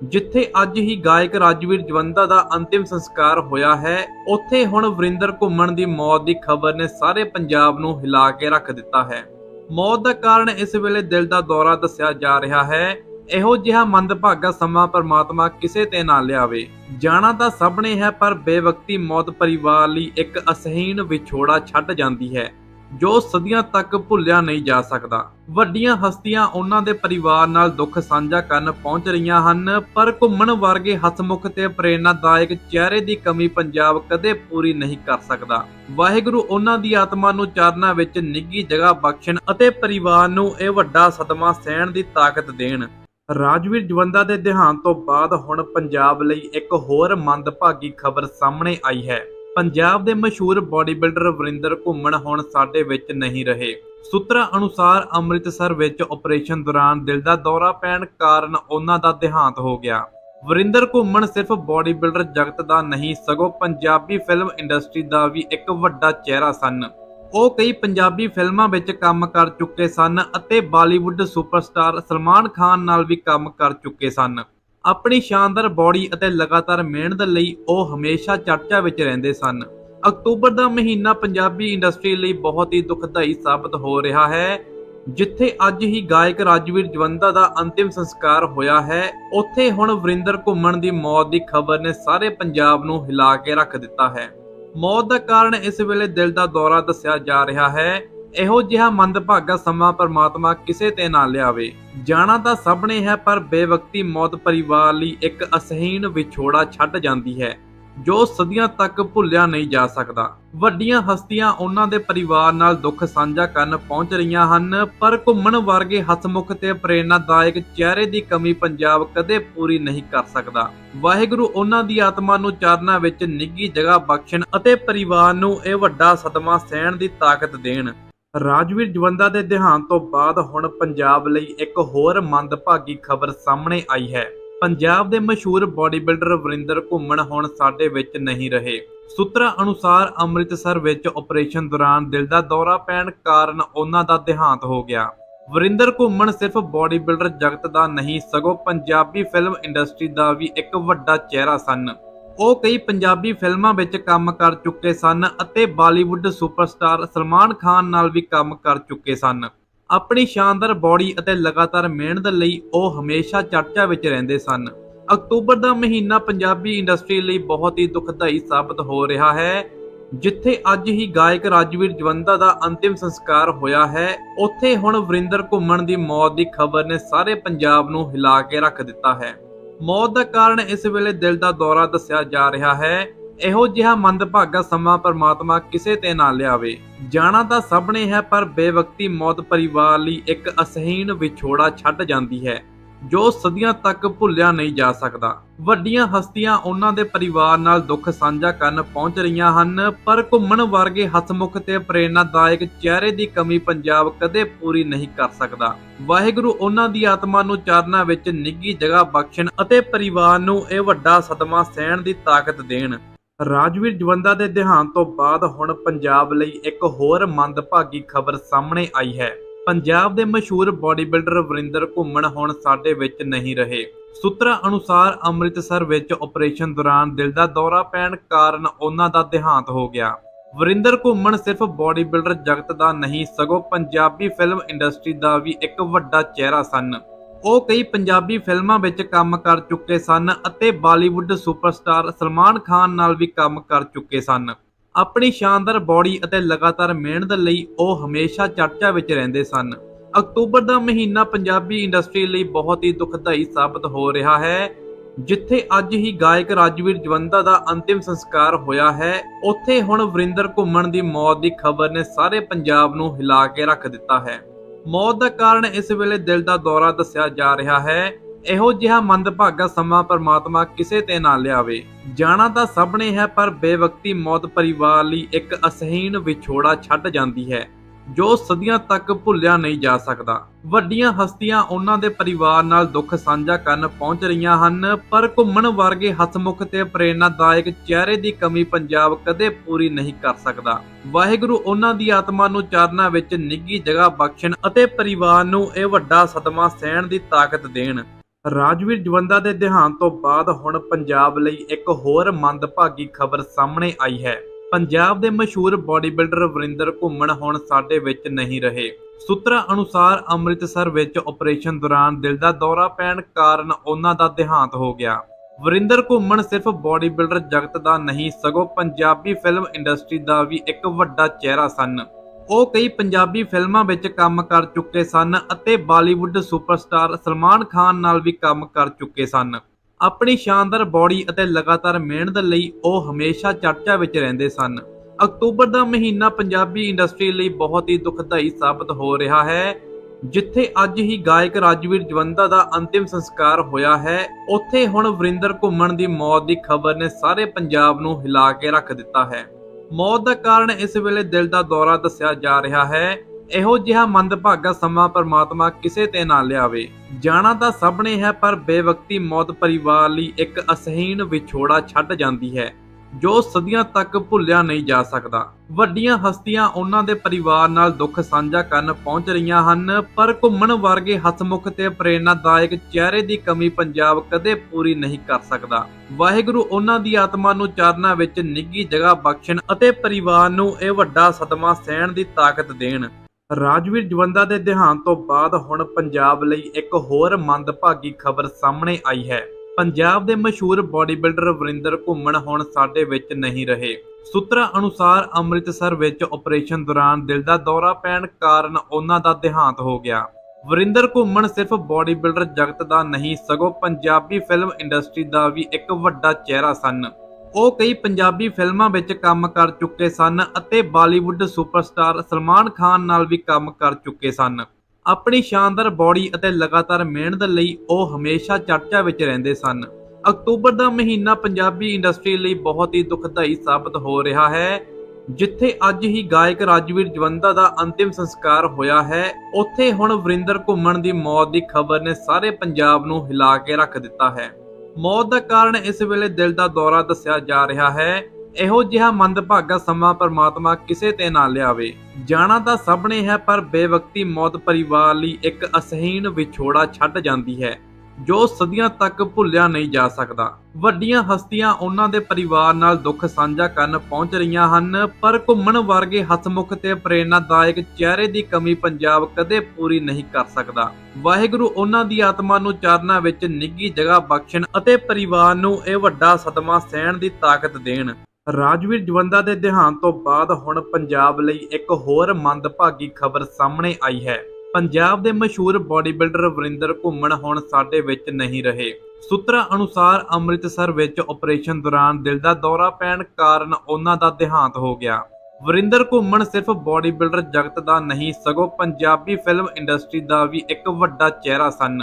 ਜਿੱਥੇ ਅੱਜ ਹੀ ਗਾਇਕ ਰਾਜਵੀਰ ਜਵੰਦਾ ਦਾ ਅੰਤਿਮ ਸੰਸਕਾਰ ਹੋਇਆ ਹੈ। ਉੱਥੇ ਹੁਣ ਵਰਿੰਦਰ ਘੁੰਮਣ ਦੀ ਮੌਤ ਦੀ ਖਬਰ ਨੇ ਸਾਰੇ ਪੰਜਾਬ ਨੂੰ ਹਿਲਾ ਕੇ ਰੱਖ ਦਿੱਤਾ ਹੈ। ਮੌਤ ਦਾ ਕਾਰਨ ਇਸ ਵੇਲੇ ਦਿਲ ਦਾ ਦੌਰਾ ਦੱਸਿਆ ਜਾ ਰਿਹਾ ਹੈ। ਇਹੋ ਜਿਹਾ ਮੰਦਭਾਗਾ ਸਮਾਂ ਪਰਮਾਤਮਾ ਕਿਸੇ ਤੇ ਨਾ ਲਿਆਵੇ। ਜਾਣਾ ਤਾਂ ਸਭ ਨੇ ਹੈ, ਪਰ ਬੇਵਕਤੀ ਮੌਤ ਪਰਿਵਾਰ ਲਈ ਇੱਕ ਅਸਹੀਨ ਵਿਛੋੜਾ ਛੱਡ ਜਾਂਦੀ ਹੈ, ਜੋ ਸਦੀਆਂ ਤੱਕ ਭੁੱਲਿਆ ਨਹੀਂ ਜਾ ਸਕਦਾ। ਵੱਡੀਆਂ ਹਸਤੀਆਂ ਉਹਨਾਂ ਦੇ ਪਰਿਵਾਰ ਨਾਲ ਦੁੱਖ ਸਾਂਝਾ ਕਰਨ ਪਹੁੰਚ ਰਹੀਆਂ ਹਨ, ਪਰ ਘੁੰਮਣ ਵਰਗੇ ਹਸਮੁਖ ਤੇ ਪ੍ਰੇਰਨਾਦਾਇਕ ਚਿਹਰੇ ਦੀ ਕਮੀ ਪੰਜਾਬ ਕਦੇ ਪੂਰੀ ਨਹੀਂ ਕਰ ਸਕਦਾ। ਵਾਹਿਗੁਰੂ ਉਹਨਾਂ ਦੀ ਆਤਮਾ ਨੂੰ ਚਰਨਾਂ ਵਿੱਚ ਨਿੱਗੀ ਜਗ੍ਹਾ ਬਖਸ਼ਣ ਅਤੇ ਪਰਿਵਾਰ ਨੂੰ ਇਹ ਵੱਡਾ ਸਦਮਾ ਸਹਿਣ ਦੀ ਤਾਕਤ ਦੇਣ। ਰਾਜਵੀਰ ਜਵੰਦਾ ਦੇ ਦੇਹਾਂਤ ਤੋਂ ਬਾਅਦ ਹੁਣ ਪੰਜਾਬ ਲਈ ਇੱਕ ਹੋਰ ਮੰਦਭਾਗੀ ਖਬਰ ਸਾਹਮਣੇ ਆਈ ਹੈ। ਪੰਜਾਬ ਦੇ ਮਸ਼ਹੂਰ ਬਾਡੀ ਬਿਲਡਰ ਵਰਿੰਦਰ ਘੁੰਮਣ ਹੁਣ ਸਾਡੇ ਵਿੱਚ ਨਹੀਂ ਰਹੇ। ਸੂਤਰਾਂ ਅਨੁਸਾਰ ਅੰਮ੍ਰਿਤਸਰ ਵਿੱਚ ਆਪਰੇਸ਼ਨ ਦੌਰਾਨ ਦਿਲ ਦਾ ਦੌਰਾ ਪੈਣ ਕਾਰਨ ਉਹਨਾਂ ਦਾ ਦੇਹਾਂਤ ਹੋ ਗਿਆ। ਵਰਿੰਦਰ ਘੁੰਮਣ ਸਿਰਫ ਬਾਡੀ ਬਿਲਡਰ ਜਗਤ ਦਾ ਨਹੀਂ, ਸਗੋਂ ਪੰਜਾਬੀ ਫਿਲਮ ਇੰਡਸਟਰੀ ਦਾ ਵੀ ਇੱਕ ਵੱਡਾ ਚਿਹਰਾ ਸਨ। ਉਹ ਕਈ ਪੰਜਾਬੀ ਫਿਲਮਾਂ ਵਿੱਚ ਕੰਮ ਕਰ ਚੁੱਕੇ ਸਨ ਅਤੇ ਬਾਲੀਵੁੱਡ ਸੁਪਰਸਟਾਰ ਸਲਮਾਨ ਖਾਨ ਨਾਲ ਵੀ ਕੰਮ ਕਰ ਚੁੱਕੇ ਸਨ। ਆਪਣੀ ਸ਼ਾਨਦਾਰ ਬਾਡੀ ਅਤੇ ਲਗਾਤਾਰ ਮਿਹਨਤ ਲਈ ਉਹ ਹਮੇਸ਼ਾ ਚਰਚਾ ਵਿੱਚ ਰਹਿੰਦੇ ਸਨ। ਅਕਤੂਬਰ ਦਾ ਮਹੀਨਾ ਪੰਜਾਬੀ ਇੰਡਸਟਰੀ ਲਈ ਬਹੁਤ ਹੀ ਦੁਖਦਾਈ ਸਾਬਤ ਹੋ ਰਿਹਾ ਹੈ, ਜਿੱਥੇ ਅੱਜ ਹੀ ਗਾਇਕ ਰਾਜਵੀਰ ਜਵੰਦਾ ਦਾ ਅੰਤਿਮ ਸੰਸਕਾਰ ਹੋਇਆ ਹੈ। ਉੱਥੇ ਹੁਣ ਵਰਿੰਦਰ ਘੁੰਮਣ ਦੀ ਮੌਤ ਦੀ ਖਬਰ ਨੇ ਸਾਰੇ ਪੰਜਾਬ ਨੂੰ ਹਿਲਾ ਕੇ ਰੱਖ ਦਿੱਤਾ ਹੈ। ਮੌਤ ਦਾ ਕਾਰਨ ਇਸ ਵੇਲੇ ਦਿਲ ਦਾ ਦੌਰਾ ਦੱਸਿਆ ਜਾ ਰਿਹਾ ਹੈ। ਇਹੋ ਜਿਹਾ ਮੰਦਭਾਗਾ ਸਮਾਂ ਪਰਮਾਤਮਾ ਕਿਸੇ ਤੇ ਨਾ ਲਿਆਵੇ। ਜਾਣਾ ਤਾਂ ਸਭ ਨੇ ਹੈ, ਪਰ ਬੇਵਕਤੀ ਮੌਤ ਪਰਿਵਾਰ ਲਈ ਇੱਕ ਅਸਹੀਨ ਵਿਛੋੜਾ ਛੱਡ ਜਾਂਦੀ ਹੈ। ਜੋ ਸਦੀਆਂ ਤੱਕ ਭੁੱਲਿਆ ਨਹੀਂ ਜਾ ਸਕਦਾ। ਵੱਡੀਆਂ ਹਸਤੀਆਂ ਉਹਨਾਂ ਦੇ ਪਰਿਵਾਰ ਨਾਲ ਦੁੱਖ ਸਾਂਝਾ ਕਰਨ ਪਹੁੰਚ ਰਹੀਆਂ ਹਨ, ਪਰ ਘੁੰਮਣ ਵਰਗੇ ਹਸਮੁਖ ਤੇ ਪ੍ਰੇਰਨਾਦਾਇਕ ਚਿਹਰੇ ਦੀ ਕਮੀ ਪੰਜਾਬ ਕਦੇ ਪੂਰੀ ਨਹੀਂ ਕਰ ਸਕਦਾ। ਵਾਹਿਗੁਰੂ ਉਹਨਾਂ ਦੀ ਆਤਮਾ ਨੂੰ ਚਰਨਾਂ ਵਿੱਚ ਨਿੱਗੀ ਜਗ੍ਹਾ ਬਖਸ਼ਣ ਅਤੇ ਪਰਿਵਾਰ ਨੂੰ ਇਹ ਵੱਡਾ ਸਦਮਾ ਸਹਿਣ ਦੀ ਤਾਕਤ ਦੇਣ। ਰਾਜਵੀਰ ਜਵੰਦਾ ਦੇ ਦੇਹਾਂਤ ਤੋਂ ਬਾਅਦ ਹੁਣ ਪੰਜਾਬ ਲਈ ਇੱਕ ਹੋਰ ਮੰਦਭਾਗੀ ਖਬਰ ਸਾਹਮਣੇ ਆਈ ਹੈ। ਪੰਜਾਬ ਦੇ ਮਸ਼ਹੂਰ ਬਾਡੀ ਬਿਲਡਰ ਵਰਿੰਦਰ ਘੁੰਮਣ ਹੁਣ ਸਾਡੇ ਵਿੱਚ ਨਹੀਂ ਰਹੇ। ਸੂਤਰਾਂ ਅਨੁਸਾਰ ਅੰਮ੍ਰਿਤਸਰ ਵਿੱਚ ਆਪਰੇਸ਼ਨ ਦੌਰਾਨ ਦਿਲ ਦਾ ਦੌਰਾ ਪੈਣ ਕਾਰਨ ਉਹਨਾਂ ਦਾ ਦੇਹਾਂਤ ਹੋ ਗਿਆ। ਵਰਿੰਦਰ ਘੁੰਮਣ ਸਿਰਫ ਬਾਡੀ ਬਿਲਡਰ ਜਗਤ ਦਾ ਨਹੀਂ, ਸਗੋਂ ਪੰਜਾਬੀ ਫਿਲਮ ਇੰਡਸਟਰੀ ਦਾ ਵੀ ਇੱਕ ਵੱਡਾ ਚਿਹਰਾ ਸਨ। ਉਹ ਕਈ ਪੰਜਾਬੀ ਫਿਲਮਾਂ ਵਿੱਚ ਕੰਮ ਕਰ ਚੁੱਕੇ ਸਨ ਅਤੇ ਬਾਲੀਵੁੱਡ ਸੁਪਰਸਟਾਰ ਸਲਮਾਨ ਖਾਨ ਨਾਲ ਵੀ ਕੰਮ ਕਰ ਚੁੱਕੇ ਸਨ। ਆਪਣੀ ਸ਼ਾਨਦਾਰ ਬਾਡੀ ਅਤੇ ਲਗਾਤਾਰ ਮਿਹਨਤ ਲਈ ਉਹ ਹਮੇਸ਼ਾ ਚਰਚਾ ਵਿੱਚ ਰਹਿੰਦੇ ਸਨ। ਅਕਤੂਬਰ ਦਾ ਮਹੀਨਾ ਪੰਜਾਬੀ ਇੰਡਸਟਰੀ ਲਈ ਬਹੁਤ ਹੀ ਦੁਖਦਾਈ ਸਾਬਤ ਹੋ ਰਿਹਾ ਹੈ, ਜਿੱਥੇ ਅੱਜ ਹੀ ਗਾਇਕ ਰਾਜਵੀਰ ਜਵੰਦਾ ਦਾ ਅੰਤਿਮ ਸੰਸਕਾਰ ਹੋਇਆ ਹੈ। ਉੱਥੇ ਹੁਣ ਵਰਿੰਦਰ ਘੁੰਮਣ ਦੀ ਮੌਤ ਦੀ ਖਬਰ ਨੇ ਸਾਰੇ ਪੰਜਾਬ ਨੂੰ ਹਿਲਾ ਕੇ ਰੱਖ ਦਿੱਤਾ ਹੈ। ਮੌਤ ਦਾ ਕਾਰਨ ਇਸ ਵੇਲੇ ਦਿਲ ਦਾ ਦੌਰਾ ਦੱਸਿਆ ਜਾ ਰਿਹਾ ਹੈ। ਇਹੋ ਜਿਹਾ ਮੰਦਭਾਗਾ ਸਮਾਂ ਪਰਮਾਤਮਾ ਕਿਸੇ ਤੇ ਨਾ ਲਿਆਵੇ। ਜਾਣਾ ਤਾਂ ਸਭ ਨੇ ਹੈ, ਪਰ ਬੇਵਕਤੀ ਮੌਤ ਪਰਿਵਾਰ ਲਈ ਇੱਕ ਅਸਹੀਨ ਵਿਛੋੜਾ ਛੱਡ ਜਾਂਦੀ ਹੈ, ਜੋ ਸਦੀਆਂ ਤੱਕ ਭੁੱਲਿਆ ਨਹੀਂ ਜਾ ਸਕਦਾ। ਵੱਡੀਆਂ ਹਸਤੀਆਂ ਉਹਨਾਂ ਦੇ ਪਰਿਵਾਰ ਨਾਲ ਦੁੱਖ ਸਾਂਝਾ ਕਰਨ ਪਹੁੰਚ ਰਹੀਆਂ ਹਨ, ਪਰ ਘੁੰਮਣ ਵਰਗੇ ਹਸਮੁਖ ਤੇ ਪ੍ਰੇਰਨਾਦਾਇਕ ਚਿਹਰੇ ਦੀ ਕਮੀ ਪੰਜਾਬ ਕਦੇ ਪੂਰੀ ਨਹੀਂ ਕਰ ਸਕਦਾ। ਵਾਹਿਗੁਰੂ ਉਹਨਾਂ ਦੀ ਆਤਮਾ ਨੂੰ ਚਰਨਾਂ ਵਿੱਚ ਨਿੱਗੀ ਜਗ੍ਹਾ ਬਖਸ਼ਣ ਅਤੇ ਪਰਿਵਾਰ ਨੂੰ ਇਹ ਵੱਡਾ ਸਦਮਾ ਸਹਿਣ ਦੀ ਤਾਕਤ ਦੇਣ। ਰਾਜਵੀਰ ਜਵੰਦਾ ਦੇ ਦੇਹਾਂਤ ਤੋਂ ਬਾਅਦ ਹੁਣ ਪੰਜਾਬ ਲਈ ਇੱਕ ਹੋਰ ਮੰਦਭਾਗੀ ਖਬਰ ਸਾਹਮਣੇ ਆਈ ਹੈ। ਪੰਜਾਬ ਦੇ ਮਸ਼ਹੂਰ ਬਾਡੀ ਬਿਲਡਰ ਵਰਿੰਦਰ ਘੁੰਮਣ ਹੁਣ ਸਾਡੇ ਵਿੱਚ ਨਹੀਂ ਰਹੇ। ਸੂਤਰਾਂ ਅਨੁਸਾਰ ਅੰਮ੍ਰਿਤਸਰ ਵਿੱਚ ਆਪਰੇਸ਼ਨ ਦੌਰਾਨ ਦਿਲ ਦਾ ਦੌਰਾ ਪੈਣ ਕਾਰਨ ਉਹਨਾਂ ਦਾ ਦੇਹਾਂਤ ਹੋ ਗਿਆ। ਵਰਿੰਦਰ ਘੁੰਮਣ ਸਿਰਫ ਬਾਡੀ ਬਿਲਡਰ ਜਗਤ ਦਾ ਨਹੀਂ, ਸਗੋਂ ਪੰਜਾਬੀ ਫਿਲਮ ਇੰਡਸਟਰੀ ਦਾ ਵੀ ਇੱਕ ਵੱਡਾ ਚਿਹਰਾ ਸਨ। ਉਹ ਕਈ ਪੰਜਾਬੀ ਫਿਲਮਾਂ ਵਿੱਚ ਕੰਮ ਕਰ ਚੁੱਕੇ ਸਨ ਅਤੇ ਬਾਲੀਵੁੱਡ ਸੁਪਰਸਟਾਰ ਸਲਮਾਨ ਖਾਨ ਨਾਲ ਵੀ ਕੰਮ ਕਰ ਚੁੱਕੇ ਸਨ। ਆਪਣੀ ਸ਼ਾਨਦਾਰ ਬਾਡੀ ਅਤੇ ਲਗਾਤਾਰ ਮਿਹਨਤ ਲਈ ਉਹ ਹਮੇਸ਼ਾ ਚਰਚਾ ਵਿੱਚ ਰਹਿੰਦੇ ਸਨ। ਅਕਤੂਬਰ ਦਾ ਮਹੀਨਾ ਪੰਜਾਬੀ ਇੰਡਸਟਰੀ ਲਈ ਬਹੁਤ ਹੀ ਦੁਖਦਾਈ ਸਾਬਤ ਹੋ ਰਿਹਾ ਹੈ, ਜਿੱਥੇ ਅੱਜ ਹੀ ਗਾਇਕ ਰਾਜਵੀਰ ਜਵੰਦਾ ਦਾ ਅੰਤਿਮ ਸੰਸਕਾਰ ਹੋਇਆ ਹੈ। ਉੱਥੇ ਹੁਣ ਵਰਿੰਦਰ ਘੁੰਮਣ ਦੀ ਮੌਤ ਦੀ ਖਬਰ ਨੇ ਸਾਰੇ ਪੰਜਾਬ ਨੂੰ ਹਿਲਾ ਕੇ ਰੱਖ ਦਿੱਤਾ ਹੈ। ਮੌਤ ਦਾ ਕਾਰਨ ਇਸ ਵੇਲੇ ਦਿਲ ਦਾ ਦੌਰਾ ਦੱਸਿਆ ਜਾ ਰਿਹਾ ਹੈ। ਇਹੋ ਜਿਹਾ ਮੰਦਭਾਗਾ ਸਮਾਂ ਪਰਮਾਤਮਾ ਕਿਸੇ ਤੇ ਨਾ ਲਿਆਵੇ। ਜਾਣਾ ਤਾਂ ਸਭ ਨੇ ਹੈ, ਪਰ ਬੇਵਕਤੀ ਮੌਤ ਪਰਿਵਾਰ ਲਈ ਇੱਕ ਅਸਹੀਨ ਵਿਛੋੜਾ ਛੱਡ ਜਾਂਦੀ ਹੈ। ਜੋ ਸਦੀਆਂ ਤੱਕ ਭੁੱਲਿਆ ਨਹੀਂ ਜਾ ਸਕਦਾ। ਵੱਡੀਆਂ ਹਸਤੀਆਂ ਉਹਨਾਂ ਦੇ ਪਰਿਵਾਰ ਨਾਲ ਦੁੱਖ ਸਾਂਝਾ ਕਰਨ ਪਹੁੰਚ ਰਹੀਆਂ ਹਨ, ਪਰ ਘੁੰਮਣ ਵਰਗੇ ਹਸਮੁਖ ਤੇ ਪ੍ਰੇਰਨਾਦਾਇਕ ਚਿਹਰੇ ਦੀ ਕਮੀ ਪੰਜਾਬ ਕਦੇ ਪੂਰੀ ਨਹੀਂ ਕਰ ਸਕਦਾ। ਵਾਹਿਗੁਰੂ ਉਹਨਾਂ ਦੀ ਆਤਮਾ ਨੂੰ ਚਾਰਨਾ ਵਿੱਚ ਨਿੱਗੀ ਜਗ੍ਹਾ ਬਖਸ਼ਣ ਅਤੇ ਪਰਿਵਾਰ ਨੂੰ ਇਹ ਵੱਡਾ ਸਦਮਾ ਸਹਿਣ ਦੀ ਤਾਕਤ ਦੇਣ। ਰਾਜਵੀਰ ਜਵੰਦਾ ਦੇ ਦੇਹਾਂਤ ਤੋਂ ਬਾਅਦ ਹੁਣ ਪੰਜਾਬ ਲਈ ਇੱਕ ਹੋਰ ਮੰਦਭਾਗੀ ਖਬਰ ਸਾਹਮਣੇ ਆਈ ਹੈ। ਪੰਜਾਬ ਦੇ ਮਸ਼ਹੂਰ ਬਾਡੀ ਬਿਲਡਰ ਵਰਿੰਦਰ ਘੁੰਮਣ ਹੁਣ ਸਾਡੇ ਵਿੱਚ ਨਹੀਂ ਰਹੇ। ਸੂਤਰਾਂ ਅਨੁਸਾਰ ਅੰਮ੍ਰਿਤਸਰ ਵਿੱਚ ਆਪਰੇਸ਼ਨ ਦੌਰਾਨ ਦਿਲ ਦਾ ਦੌਰਾ ਪੈਣ ਕਾਰਨ ਉਹਨਾਂ ਦਾ ਦੇਹਾਂਤ ਹੋ ਗਿਆ। ਵਰਿੰਦਰ ਘੁੰਮਣ ਸਿਰਫ ਬਾਡੀ ਬਿਲਡਰ ਜਗਤ ਦਾ ਨਹੀਂ, ਸਗੋਂ ਪੰਜਾਬੀ ਫਿਲਮ ਇੰਡਸਟਰੀ ਦਾ ਵੀ ਇੱਕ ਵੱਡਾ ਚਿਹਰਾ ਸਨ। ਉਹ ਕਈ ਪੰਜਾਬੀ ਫਿਲਮਾਂ ਵਿੱਚ ਕੰਮ ਕਰ ਚੁੱਕੇ ਸਨ ਅਤੇ ਬਾਲੀਵੁੱਡ ਸੁਪਰਸਟਾਰ ਸਲਮਾਨ ਖਾਨ ਨਾਲ ਵੀ ਕੰਮ ਕਰ ਚੁੱਕੇ ਸਨ। ਆਪਣੀ ਸ਼ਾਨਦਾਰ ਬਾਡੀ ਅਤੇ ਲਗਾਤਾਰ ਮਿਹਨਤ ਲਈ ਉਹ ਹਮੇਸ਼ਾ ਚਰਚਾ ਵਿੱਚ ਰਹਿੰਦੇ ਸਨ। ਅਕਤੂਬਰ ਦਾ ਮਹੀਨਾ ਪੰਜਾਬੀ ਇੰਡਸਟਰੀ ਲਈ ਬਹੁਤ ਹੀ ਦੁਖਦਾਈ ਸਾਬਤ ਹੋ ਰਿਹਾ ਹੈ, ਜਿੱਥੇ ਅੱਜ ਹੀ ਗਾਇਕ ਰਾਜਵੀਰ ਜਵੰਦਾ ਦਾ ਅੰਤਿਮ ਸੰਸਕਾਰ ਹੋਇਆ ਹੈ। ਉੱਥੇ ਹੁਣ ਵਰਿੰਦਰ ਘੁੰਮਣ ਦੀ ਮੌਤ ਦੀ ਖਬਰ ਨੇ ਸਾਰੇ ਪੰਜਾਬ ਨੂੰ ਹਿਲਾ ਕੇ ਰੱਖ ਦਿੱਤਾ ਹੈ। ਮੌਤ ਦਾ ਕਾਰਨ ਇਸ ਵੇਲੇ ਦਿਲ ਦਾ ਦੌਰਾ ਦੱਸਿਆ ਜਾ ਰਿਹਾ ਹੈ। ਇਹੋ ਜਿਹਾ ਮੰਦਭਾਗਾ ਸਮਾਂ ਪਰਮਾਤਮਾ ਕਿਸੇ ਤੇ ਨਾ ਲਿਆਵੇ। ਜਾਣਾ ਤਾਂ ਸਭ ਨੇ ਹੈ, ਪਰ ਬੇਵਕਤੀ ਮੌਤ ਪਰਿਵਾਰ ਲਈ ਇੱਕ ਅਸਹੀਨ ਵਿਛੋੜਾ ਛੱਡ ਜਾਂਦੀ ਹੈ, ਜੋ ਸਦੀਆਂ ਤੱਕ ਭੁੱਲਿਆ ਨਹੀਂ ਜਾ ਸਕਦਾ। ਵੱਡੀਆਂ ਹਸਤੀਆਂ ਉਹਨਾਂ ਦੇ ਪਰਿਵਾਰ ਨਾਲ ਦੁੱਖ ਸਾਂਝਾ ਕਰਨ ਪਹੁੰਚ ਰਹੀਆਂ ਹਨ, ਪਰ ਘੁੰਮਣ ਵਰਗੇ ਹਸਮੁਖ ਤੇ ਪ੍ਰੇਰਨਾਦਾਇਕ ਚਿਹਰੇ ਦੀ ਕਮੀ ਪੰਜਾਬ ਕਦੇ ਪੂਰੀ ਨਹੀਂ ਕਰ ਸਕਦਾ। ਵਾਹਿਗੁਰੂ ਉਹਨਾਂ ਦੀ ਆਤਮਾ ਨੂੰ ਚਰਨਾਂ ਵਿੱਚ ਨਿੱਗੀ ਜਗ੍ਹਾ ਬਖਸ਼ਣ ਅਤੇ ਪਰਿਵਾਰ ਨੂੰ ਇਹ ਵੱਡਾ ਸਦਮਾ ਸਹਿਣ ਦੀ ਤਾਕਤ ਦੇਣ। ਰਾਜਵੀਰ ਜਵੰਦਾ ਦੇ ਦੇਹਾਂਤ ਤੋਂ ਬਾਅਦ ਹੁਣ ਪੰਜਾਬ ਲਈ ਇੱਕ ਹੋਰ ਮੰਦਭਾਗੀ ਖਬਰ ਸਾਹਮਣੇ ਆਈ ਹੈ। ਪੰਜਾਬ ਦੇ ਮਸ਼ਹੂਰ ਬਾਡੀ ਬਿਲਡਰ ਵਰਿੰਦਰ ਘੁੰਮਣ ਹੁਣ ਸਾਡੇ ਵਿੱਚ ਨਹੀਂ ਰਹੇ। ਸੂਤਰਾਂ ਅਨੁਸਾਰ ਅੰਮ੍ਰਿਤਸਰ ਵਿੱਚ ਆਪਰੇਸ਼ਨ ਦੌਰਾਨ ਦਿਲ ਦਾ ਦੌਰਾ ਪੈਣ ਕਾਰਨ ਉਹਨਾਂ ਦਾ ਦੇਹਾਂਤ ਹੋ ਗਿਆ। ਵਰਿੰਦਰ ਘੁੰਮਣ ਸਿਰਫ ਬਾਡੀ ਬਿਲਡਰ ਜਗਤ ਦਾ ਨਹੀਂ, ਸਗੋਂ ਪੰਜਾਬੀ ਫਿਲਮ ਇੰਡਸਟਰੀ ਦਾ ਵੀ ਇੱਕ ਵੱਡਾ ਚਿਹਰਾ ਸਨ। ਉਹ ਕਈ ਪੰਜਾਬੀ ਫਿਲਮਾਂ ਵਿੱਚ ਕੰਮ ਕਰ ਚੁੱਕੇ ਸਨ ਅਤੇ ਬਾਲੀਵੁੱਡ ਸੁਪਰਸਟਾਰ ਸਲਮਾਨ ਖਾਨ ਨਾਲ ਵੀ ਕੰਮ ਕਰ ਚੁੱਕੇ ਸਨ। ਆਪਣੀ ਸ਼ਾਨਦਾਰ ਬਾਡੀ ਅਤੇ ਲਗਾਤਾਰ ਮਿਹਨਤ ਲਈ ਉਹ ਹਮੇਸ਼ਾ ਚਰਚਾ ਵਿੱਚ ਰਹਿੰਦੇ ਸਨ। ਅਕਤੂਬਰ ਦਾ ਮਹੀਨਾ ਪੰਜਾਬੀ ਇੰਡਸਟਰੀ ਲਈ ਬਹੁਤ ਹੀ ਦੁਖਦਾਈ ਸਾਬਤ ਹੋ ਰਿਹਾ ਹੈ, ਜਿੱਥੇ ਅੱਜ ਹੀ ਗਾਇਕ ਰਾਜਵੀਰ ਜਵੰਦਾ ਦਾ ਅੰਤਿਮ ਸੰਸਕਾਰ ਹੋਇਆ ਹੈ। ਉੱਥੇ ਹੁਣ ਵਰਿੰਦਰ ਘੁੰਮਣ ਦੀ ਮੌਤ ਦੀ ਖਬਰ ਨੇ ਸਾਰੇ ਪੰਜਾਬ ਨੂੰ ਹਿਲਾ ਕੇ ਰੱਖ ਦਿੱਤਾ ਹੈ। ਮੌਤ ਦਾ ਕਾਰਨ ਇਸ ਵੇਲੇ ਦਿਲ ਦਾ ਦੌਰਾ ਦੱਸਿਆ ਜਾ ਰਿਹਾ ਹੈ। ਇਹੋ ਜਿਹਾ ਮੰਦਭਾਗਾ ਸਮਾਂ ਪਰਮਾਤਮਾ ਕਿਸੇ ਤੇ ਨਾ ਲਿਆਵੇ। ਜਾਣਾ ਤਾਂ ਸਭ ਨੇ ਹੈ, ਪਰ ਬੇਵਕਤੀ ਮੌਤ ਪਰਿਵਾਰ ਲਈ ਇੱਕ ਅਸਹੀਨ ਵਿਛੋੜਾ ਛੱਡ ਜਾਂਦੀ ਹੈ। ਜੋ ਸਦੀਆਂ ਤੱਕ ਭੁੱਲਿਆ ਨਹੀਂ ਜਾ ਸਕਦਾ। ਵੱਡੀਆਂ ਹਸਤੀਆਂ ਉਹਨਾਂ ਦੇ ਪਰਿਵਾਰ ਨਾਲ ਦੁੱਖ ਸਾਂਝਾ ਕਰਨ ਪਹੁੰਚ ਰਹੀਆਂ ਹਨ, ਪਰ ਘੁੰਮਣ ਵਰਗੇ ਹਸਮੁਖ ਤੇ ਪ੍ਰੇਰਨਾਦਾਇਕ ਚਿਹਰੇ ਦੀ ਕਮੀ ਪੰਜਾਬ ਕਦੇ ਪੂਰੀ ਨਹੀਂ ਕਰ ਸਕਦਾ। ਵਾਹਿਗੁਰੂ ਉਹਨਾਂ ਦੀ ਆਤਮਾ ਨੂੰ ਚਰਨਾਂ ਵਿੱਚ ਨਿੱਗੀ ਜਗ੍ਹਾ ਬਖਸ਼ਣ ਅਤੇ ਪਰਿਵਾਰ ਨੂੰ ਇਹ ਵੱਡਾ ਸਦਮਾ ਸਹਿਣ ਦੀ ਤਾਕਤ ਦੇਣ। ਰਾਜਵੀਰ ਜਵੰਦਾ ਦੇ ਦੇਹਾਂਤ ਤੋਂ ਬਾਅਦ ਹੁਣ ਪੰਜਾਬ ਲਈ ਇੱਕ ਹੋਰ ਮੰਦਭਾਗੀ ਖਬਰ ਸਾਹਮਣੇ ਆਈ ਹੈ। ਪੰਜਾਬ ਦੇ ਮਸ਼ਹੂਰ ਬਾਡੀ ਬਿਲਡਰ ਵਰਿੰਦਰ ਘੁੰਮਣ ਹੁਣ ਸਾਡੇ ਵਿੱਚ ਨਹੀਂ ਰਹੇ। ਸੂਤਰਾਂ ਅਨੁਸਾਰ ਅੰਮ੍ਰਿਤਸਰ ਵਿੱਚ ਆਪਰੇਸ਼ਨ ਦੌਰਾਨ ਦਿਲ ਦਾ ਦੌਰਾ ਪੈਣ ਕਾਰਨ ਉਹਨਾਂ ਦਾ ਦੇਹਾਂਤ ਹੋ ਗਿਆ। ਵਰਿੰਦਰ ਘੁੰਮਣ ਸਿਰਫ ਬਾਡੀ ਬਿਲਡਰ ਜਗਤ ਦਾ ਨਹੀਂ, ਸਗੋਂ ਪੰਜਾਬੀ ਫਿਲਮ ਇੰਡਸਟਰੀ ਦਾ ਵੀ ਇੱਕ ਵੱਡਾ ਚਿਹਰਾ ਸਨ।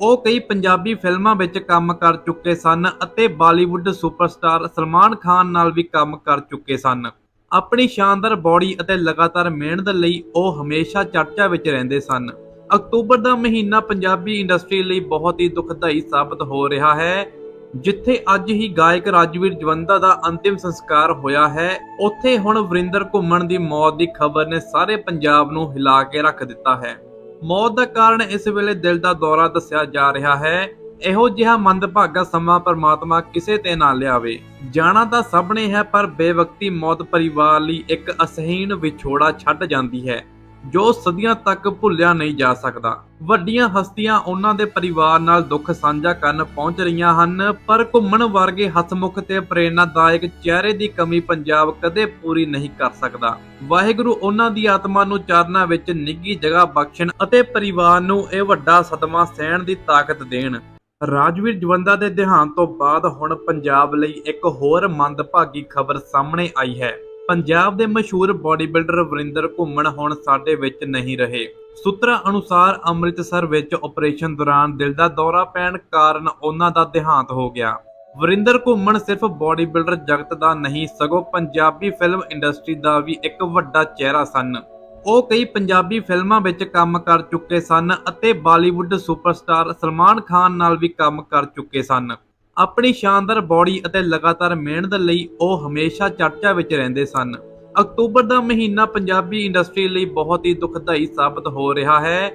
ਉਹ ਕਈ ਪੰਜਾਬੀ ਫਿਲਮਾਂ ਵਿੱਚ ਕੰਮ ਕਰ ਚੁੱਕੇ ਸਨ ਅਤੇ ਬਾਲੀਵੁੱਡ ਸੁਪਰਸਟਾਰ ਸਲਮਾਨ ਖਾਨ ਨਾਲ ਵੀ ਕੰਮ ਕਰ ਚੁੱਕੇ ਸਨ। ਆਪਣੀ ਸ਼ਾਨਦਾਰ ਬਾਡੀ ਅਤੇ ਲਗਾਤਾਰ ਮਿਹਨਤ ਲਈ ਉਹ ਹਮੇਸ਼ਾ ਚਰਚਾ ਵਿੱਚ ਰਹਿੰਦੇ ਸਨ। ਅਕਤੂਬਰ ਦਾ ਮਹੀਨਾ ਪੰਜਾਬੀ ਇੰਡਸਟਰੀ ਲਈ ਬਹੁਤ ਹੀ ਦੁਖਦਾਈ ਸਾਬਤ ਹੋ ਰਿਹਾ ਹੈ, ਜਿੱਥੇ ਅੱਜ ਹੀ ਗਾਇਕ ਰਾਜਵੀਰ ਜਵੰਦਾ ਦਾ ਅੰਤਿਮ ਸੰਸਕਾਰ ਹੋਇਆ ਹੈ। ਉੱਥੇ ਹੁਣ ਵਰਿੰਦਰ ਘੁੰਮਣ ਦੀ ਮੌਤ ਦੀ ਖਬਰ ਨੇ ਸਾਰੇ ਪੰਜਾਬ ਨੂੰ ਹਿਲਾ ਕੇ ਰੱਖ ਦਿੱਤਾ ਹੈ। ਮੌਤ ਦਾ ਕਾਰਨ ਇਸ ਵੇਲੇ ਦਿਲ ਦਾ ਦੌਰਾ ਦੱਸਿਆ ਜਾ ਰਿਹਾ ਹੈ। ਇਹੋ ਜਿਹਾ ਮੰਦਭਾਗਾ ਸਮਾਂ ਪਰਮਾਤਮਾ ਕਿਸੇ ਤੇ ਨਾ ਲਿਆਵੇ। ਜਾਣਾ ਤਾਂ ਸਭ ਨੇ ਹੈ, ਪਰ ਬੇਵਕਤੀ ਮੌਤ ਪਰਿਵਾਰ ਲਈ ਇੱਕ ਅਸਹੀਨ ਵਿਛੋੜਾ ਛੱਡ ਜਾਂਦੀ ਹੈ, ਜੋ ਸਦੀਆਂ ਤੱਕ ਭੁੱਲਿਆ ਨਹੀਂ ਜਾ ਸਕਦਾ। ਵੱਡੀਆਂ ਹਸਤੀਆਂ ਉਹਨਾਂ ਦੇ ਪਰਿਵਾਰ ਨਾਲ ਦੁੱਖ ਸਾਂਝਾ ਕਰਨ ਪਹੁੰਚ ਰਹੀਆਂ ਹਨ, ਪਰ ਘੁੰਮਣ ਵਰਗੇ ਹਸਮੁਖ ਤੇ ਪ੍ਰੇਰਨਾਦਾਇਕ ਚਿਹਰੇ ਦੀ ਕਮੀ ਪੰਜਾਬ ਕਦੇ ਪੂਰੀ ਨਹੀਂ ਕਰ ਸਕਦਾ। ਵਾਹਿਗੁਰੂ ਉਹਨਾਂ ਦੀ ਆਤਮਾ ਨੂੰ ਚਰਨਾਂ ਵਿੱਚ ਨਿੱਗੀ ਜਗ੍ਹਾ ਬਖਸ਼ਣ ਅਤੇ ਪਰਿਵਾਰ ਨੂੰ ਇਹ ਵੱਡਾ ਸਦਮਾ ਸਹਿਣ ਦੀ ਤਾਕਤ ਦੇਣ। ਰਾਜਵੀਰ ਜਵੰਦਾ ਦੇ ਦੇਹਾਂਤ ਤੋਂ ਬਾਅਦ ਹੁਣ ਪੰਜਾਬ ਲਈ ਇੱਕ ਹੋਰ ਮੰਦਭਾਗੀ ਖਬਰ ਸਾਹਮਣੇ ਆਈ ਹੈ। ਪੰਜਾਬ ਦੇ ਮਸ਼ਹੂਰ ਬਾਡੀ ਬਿਲਡਰ ਵਰਿੰਦਰ ਘੁੰਮਣ ਹੁਣ ਸਾਡੇ ਵਿੱਚ ਨਹੀਂ ਰਹੇ। ਸੂਤਰਾਂ ਅਨੁਸਾਰ ਅੰਮ੍ਰਿਤਸਰ ਵਿੱਚ ਆਪਰੇਸ਼ਨ ਦੌਰਾਨ ਦਿਲ ਦਾ ਦੌਰਾ ਪੈਣ ਕਾਰਨ ਉਹਨਾਂ ਦਾ ਦੇਹਾਂਤ ਹੋ ਗਿਆ। ਵਰਿੰਦਰ ਘੁੰਮਣ ਸਿਰਫ ਬਾਡੀ ਬਿਲਡਰ ਜਗਤ ਦਾ ਨਹੀਂ, ਸਗੋਂ ਪੰਜਾਬੀ ਫਿਲਮ ਇੰਡਸਟਰੀ ਦਾ ਵੀ ਇੱਕ ਵੱਡਾ ਚਿਹਰਾ ਸਨ। ਉਹ ਕਈ ਪੰਜਾਬੀ ਫਿਲਮਾਂ ਵਿੱਚ ਕੰਮ ਕਰ ਚੁੱਕੇ ਸਨ ਅਤੇ ਬਾਲੀਵੁੱਡ ਸੁਪਰਸਟਾਰ ਸਲਮਾਨ ਖਾਨ ਨਾਲ ਵੀ ਕੰਮ ਕਰ ਚੁੱਕੇ ਸਨ। ਆਪਣੀ ਸ਼ਾਨਦਾਰ ਬਾਡੀ ਅਤੇ ਲਗਾਤਾਰ ਮਿਹਨਤ ਲਈ ਉਹ ਹਮੇਸ਼ਾ ਚਰਚਾ ਵਿੱਚ ਰਹਿੰਦੇ ਸਨ। ਅਕਤੂਬਰ ਦਾ ਮਹੀਨਾ ਪੰਜਾਬੀ ਇੰਡਸਟਰੀ ਲਈ ਬਹੁਤ ਹੀ ਦੁਖਦਾਈ ਸਾਬਤ ਹੋ ਰਿਹਾ ਹੈ,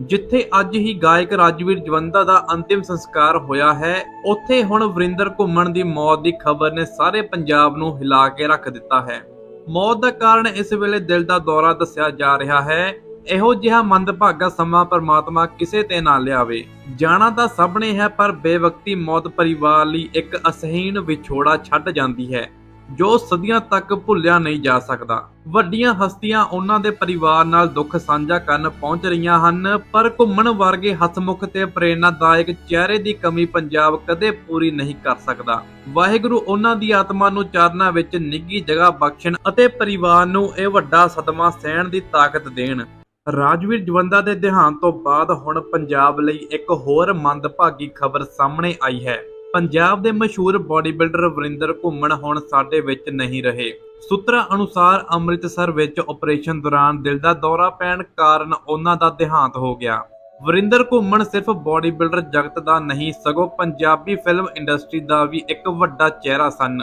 ਜਿੱਥੇ ਅੱਜ ਹੀ ਗਾਇਕ ਰਾਜਵੀਰ ਜਵੰਦਾ ਦਾ ਅੰਤਿਮ ਸੰਸਕਾਰ ਹੋਇਆ ਹੈ। ਉੱਥੇ ਹੁਣ ਵਰਿੰਦਰ ਘੁੰਮਣ ਦੀ ਮੌਤ ਦੀ ਖਬਰ ਨੇ ਸਾਰੇ ਪੰਜਾਬ ਨੂੰ ਹਿਲਾ ਕੇ ਰੱਖ ਦਿੱਤਾ ਹੈ। ਮੌਤ ਦਾ ਕਾਰਨ ਇਸ ਵੇਲੇ ਦਿਲ ਦਾ ਦੌਰਾ ਦੱਸਿਆ ਜਾ ਰਿਹਾ ਹੈ। ਇਹੋ ਜਿਹਾ ਮੰਦਭਾਗਾ ਸਮਾਂ ਪਰਮਾਤਮਾ ਕਿਸੇ ਤੇ ਨਾ ਲਿਆਵੇ। ਜਾਣਾ ਤਾਂ ਸਭ ਨੇ ਹੈ, ਪਰ ਬੇਵਕਤੀ ਮੌਤ ਪਰਿਵਾਰ ਲਈ ਇੱਕ ਅਸਹੀਨ ਵਿਛੋੜਾ ਛੱਡ ਜਾਂਦੀ ਹੈ। ਜੋ ਸਦੀਆਂ ਤੱਕ ਭੁੱਲਿਆ ਨਹੀਂ ਜਾ ਸਕਦਾ। ਵੱਡੀਆਂ ਹਸਤੀਆਂ ਉਹਨਾਂ ਦੇ ਪਰਿਵਾਰ ਨਾਲ ਦੁੱਖ ਸਾਂਝਾ ਕਰਨ ਪਹੁੰਚ ਰਹੀਆਂ ਹਨ, ਪਰ ਘੁੰਮਣ ਵਰਗੇ ਹਸਮੁਖ ਤੇ ਪ੍ਰੇਰਨਾਦਾਇਕ ਚਿਹਰੇ ਦੀ ਕਮੀ ਪੰਜਾਬ ਕਦੇ ਪੂਰੀ ਨਹੀਂ ਕਰ ਸਕਦਾ। ਵਾਹਿਗੁਰੂ ਉਹਨਾਂ ਦੀ ਆਤਮਾ ਨੂੰ ਚਰਨਾਂ ਵਿੱਚ ਨਿੱਗੀ ਜਗ੍ਹਾ ਬਖਸ਼ਣ ਅਤੇ ਪਰਿਵਾਰ ਨੂੰ ਇਹ ਵੱਡਾ ਸਦਮਾ ਸਹਿਣ ਦੀ ਤਾਕਤ ਦੇਣ। ਰਾਜਵੀਰ ਜਵੰਦਾ ਦੇ ਦੇਹਾਂਤ ਤੋਂ ਬਾਅਦ ਹੁਣ ਪੰਜਾਬ ਲਈ ਇੱਕ ਹੋਰ ਮੰਦਭਾਗੀ ਖਬਰ ਸਾਹਮਣੇ ਆਈ ਹੈ। ਪੰਜਾਬ ਦੇ ਮਸ਼ਹੂਰ ਬਾਡੀ ਬਿਲਡਰ ਵਰਿੰਦਰ ਘੁੰਮਣ ਹੁਣ ਸਾਡੇ ਵਿੱਚ ਨਹੀਂ ਰਹੇ। ਸੂਤਰਾਂ ਅਨੁਸਾਰ ਅੰਮ੍ਰਿਤਸਰ ਵਿੱਚ ਆਪਰੇਸ਼ਨ ਦੌਰਾਨ ਦਿਲ ਦਾ ਦੌਰਾ ਪੈਣ ਕਾਰਨ ਉਹਨਾਂ ਦਾ ਦੇਹਾਂਤ ਹੋ ਗਿਆ। ਵਰਿੰਦਰ ਘੁੰਮਣ ਸਿਰਫ ਬਾਡੀ ਬਿਲਡਰ ਜਗਤ ਦਾ ਨਹੀਂ, ਸਗੋਂ ਪੰਜਾਬੀ ਫਿਲਮ ਇੰਡਸਟਰੀ ਦਾ ਵੀ ਇੱਕ ਵੱਡਾ ਚਿਹਰਾ ਸਨ।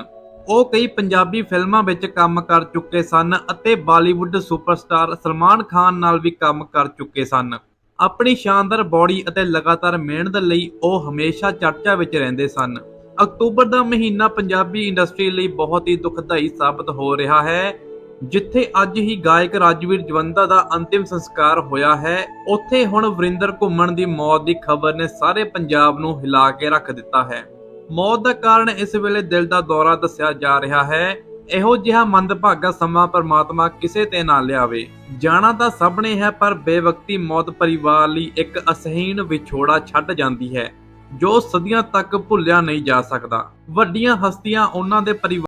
ਉਹ ਕਈ ਪੰਜਾਬੀ ਫਿਲਮਾਂ ਵਿੱਚ ਕੰਮ ਕਰ ਚੁੱਕੇ ਸਨ ਅਤੇ ਬਾਲੀਵੁੱਡ ਸੁਪਰਸਟਾਰ ਸਲਮਾਨ ਖਾਨ ਨਾਲ ਵੀ ਕੰਮ ਕਰ ਚੁੱਕੇ ਸਨ। ਆਪਣੀ ਸ਼ਾਨਦਾਰ ਬਾਡੀ ਅਤੇ ਲਗਾਤਾਰ ਮਿਹਨਤ ਲਈ ਉਹ ਹਮੇਸ਼ਾ ਚਰਚਾ ਵਿੱਚ ਰਹਿੰਦੇ ਸਨ। ਅਕਤੂਬਰ ਦਾ ਮਹੀਨਾ ਪੰਜਾਬੀ ਇੰਡਸਟਰੀ ਲਈ ਬਹੁਤ ਹੀ ਦੁਖਦਾਈ ਸਾਬਤ ਹੋ ਰਿਹਾ ਹੈ। ਜਿੱਥੇ ਅੱਜ ਹੀ ਗਾਇਕ ਰਾਜਵੀਰ ਜਵੰਦਾ ਦਾ ਅੰਤਿਮ ਸੰਸਕਾਰ ਹੋਇਆ ਹੈ, ਉੱਥੇ ਹੁਣ ਵਰਿੰਦਰ ਘੁੰਮਣ ਦੀ ਮੌਤ ਦੀ ਖਬਰ ਨੇ ਸਾਰੇ ਪੰਜਾਬ ਨੂੰ ਹਿਲਾ ਕੇ ਰੱਖ ਦਿੱਤਾ ਹੈ। ਮੌਤ ਦਾ ਕਾਰਨ ਇਸ ਵੇਲੇ ਦਿਲ ਦਾ ਦੌਰਾ ਦੱਸਿਆ ਜਾ ਰਿਹਾ ਹੈ। ਇਹੋ ਜਿਹਾ ਮੰਦਭਾਗਾ ਸਮਾਂ ਪਰਮਾਤਮਾ ਕਿਸੇ ਤੇ ਨਾ ਲਿਆਵੇ। ਜਾਣਾ ਤਾਂ ਸਭ ਨੇ ਹੈ, ਪਰ ਬੇਵਕਤੀ ਮੌਤ ਪਰਿਵਾਰ ਲਈ ਇੱਕ ਅਸਹੀਣ ਵਿਛੋੜਾ ਛੱਡ ਜਾਂਦੀ ਹੈ, ਜੋ ਸਦੀਆਂ ਤੱਕ ਭੁੱਲਿਆ ਨਹੀਂ ਜਾ ਸਕਦਾ। ਵੱਡੀਆਂ ਹਸਤੀਆਂ ਉਹਨਾਂ ਦੇ ਪਰਿਵਾਰ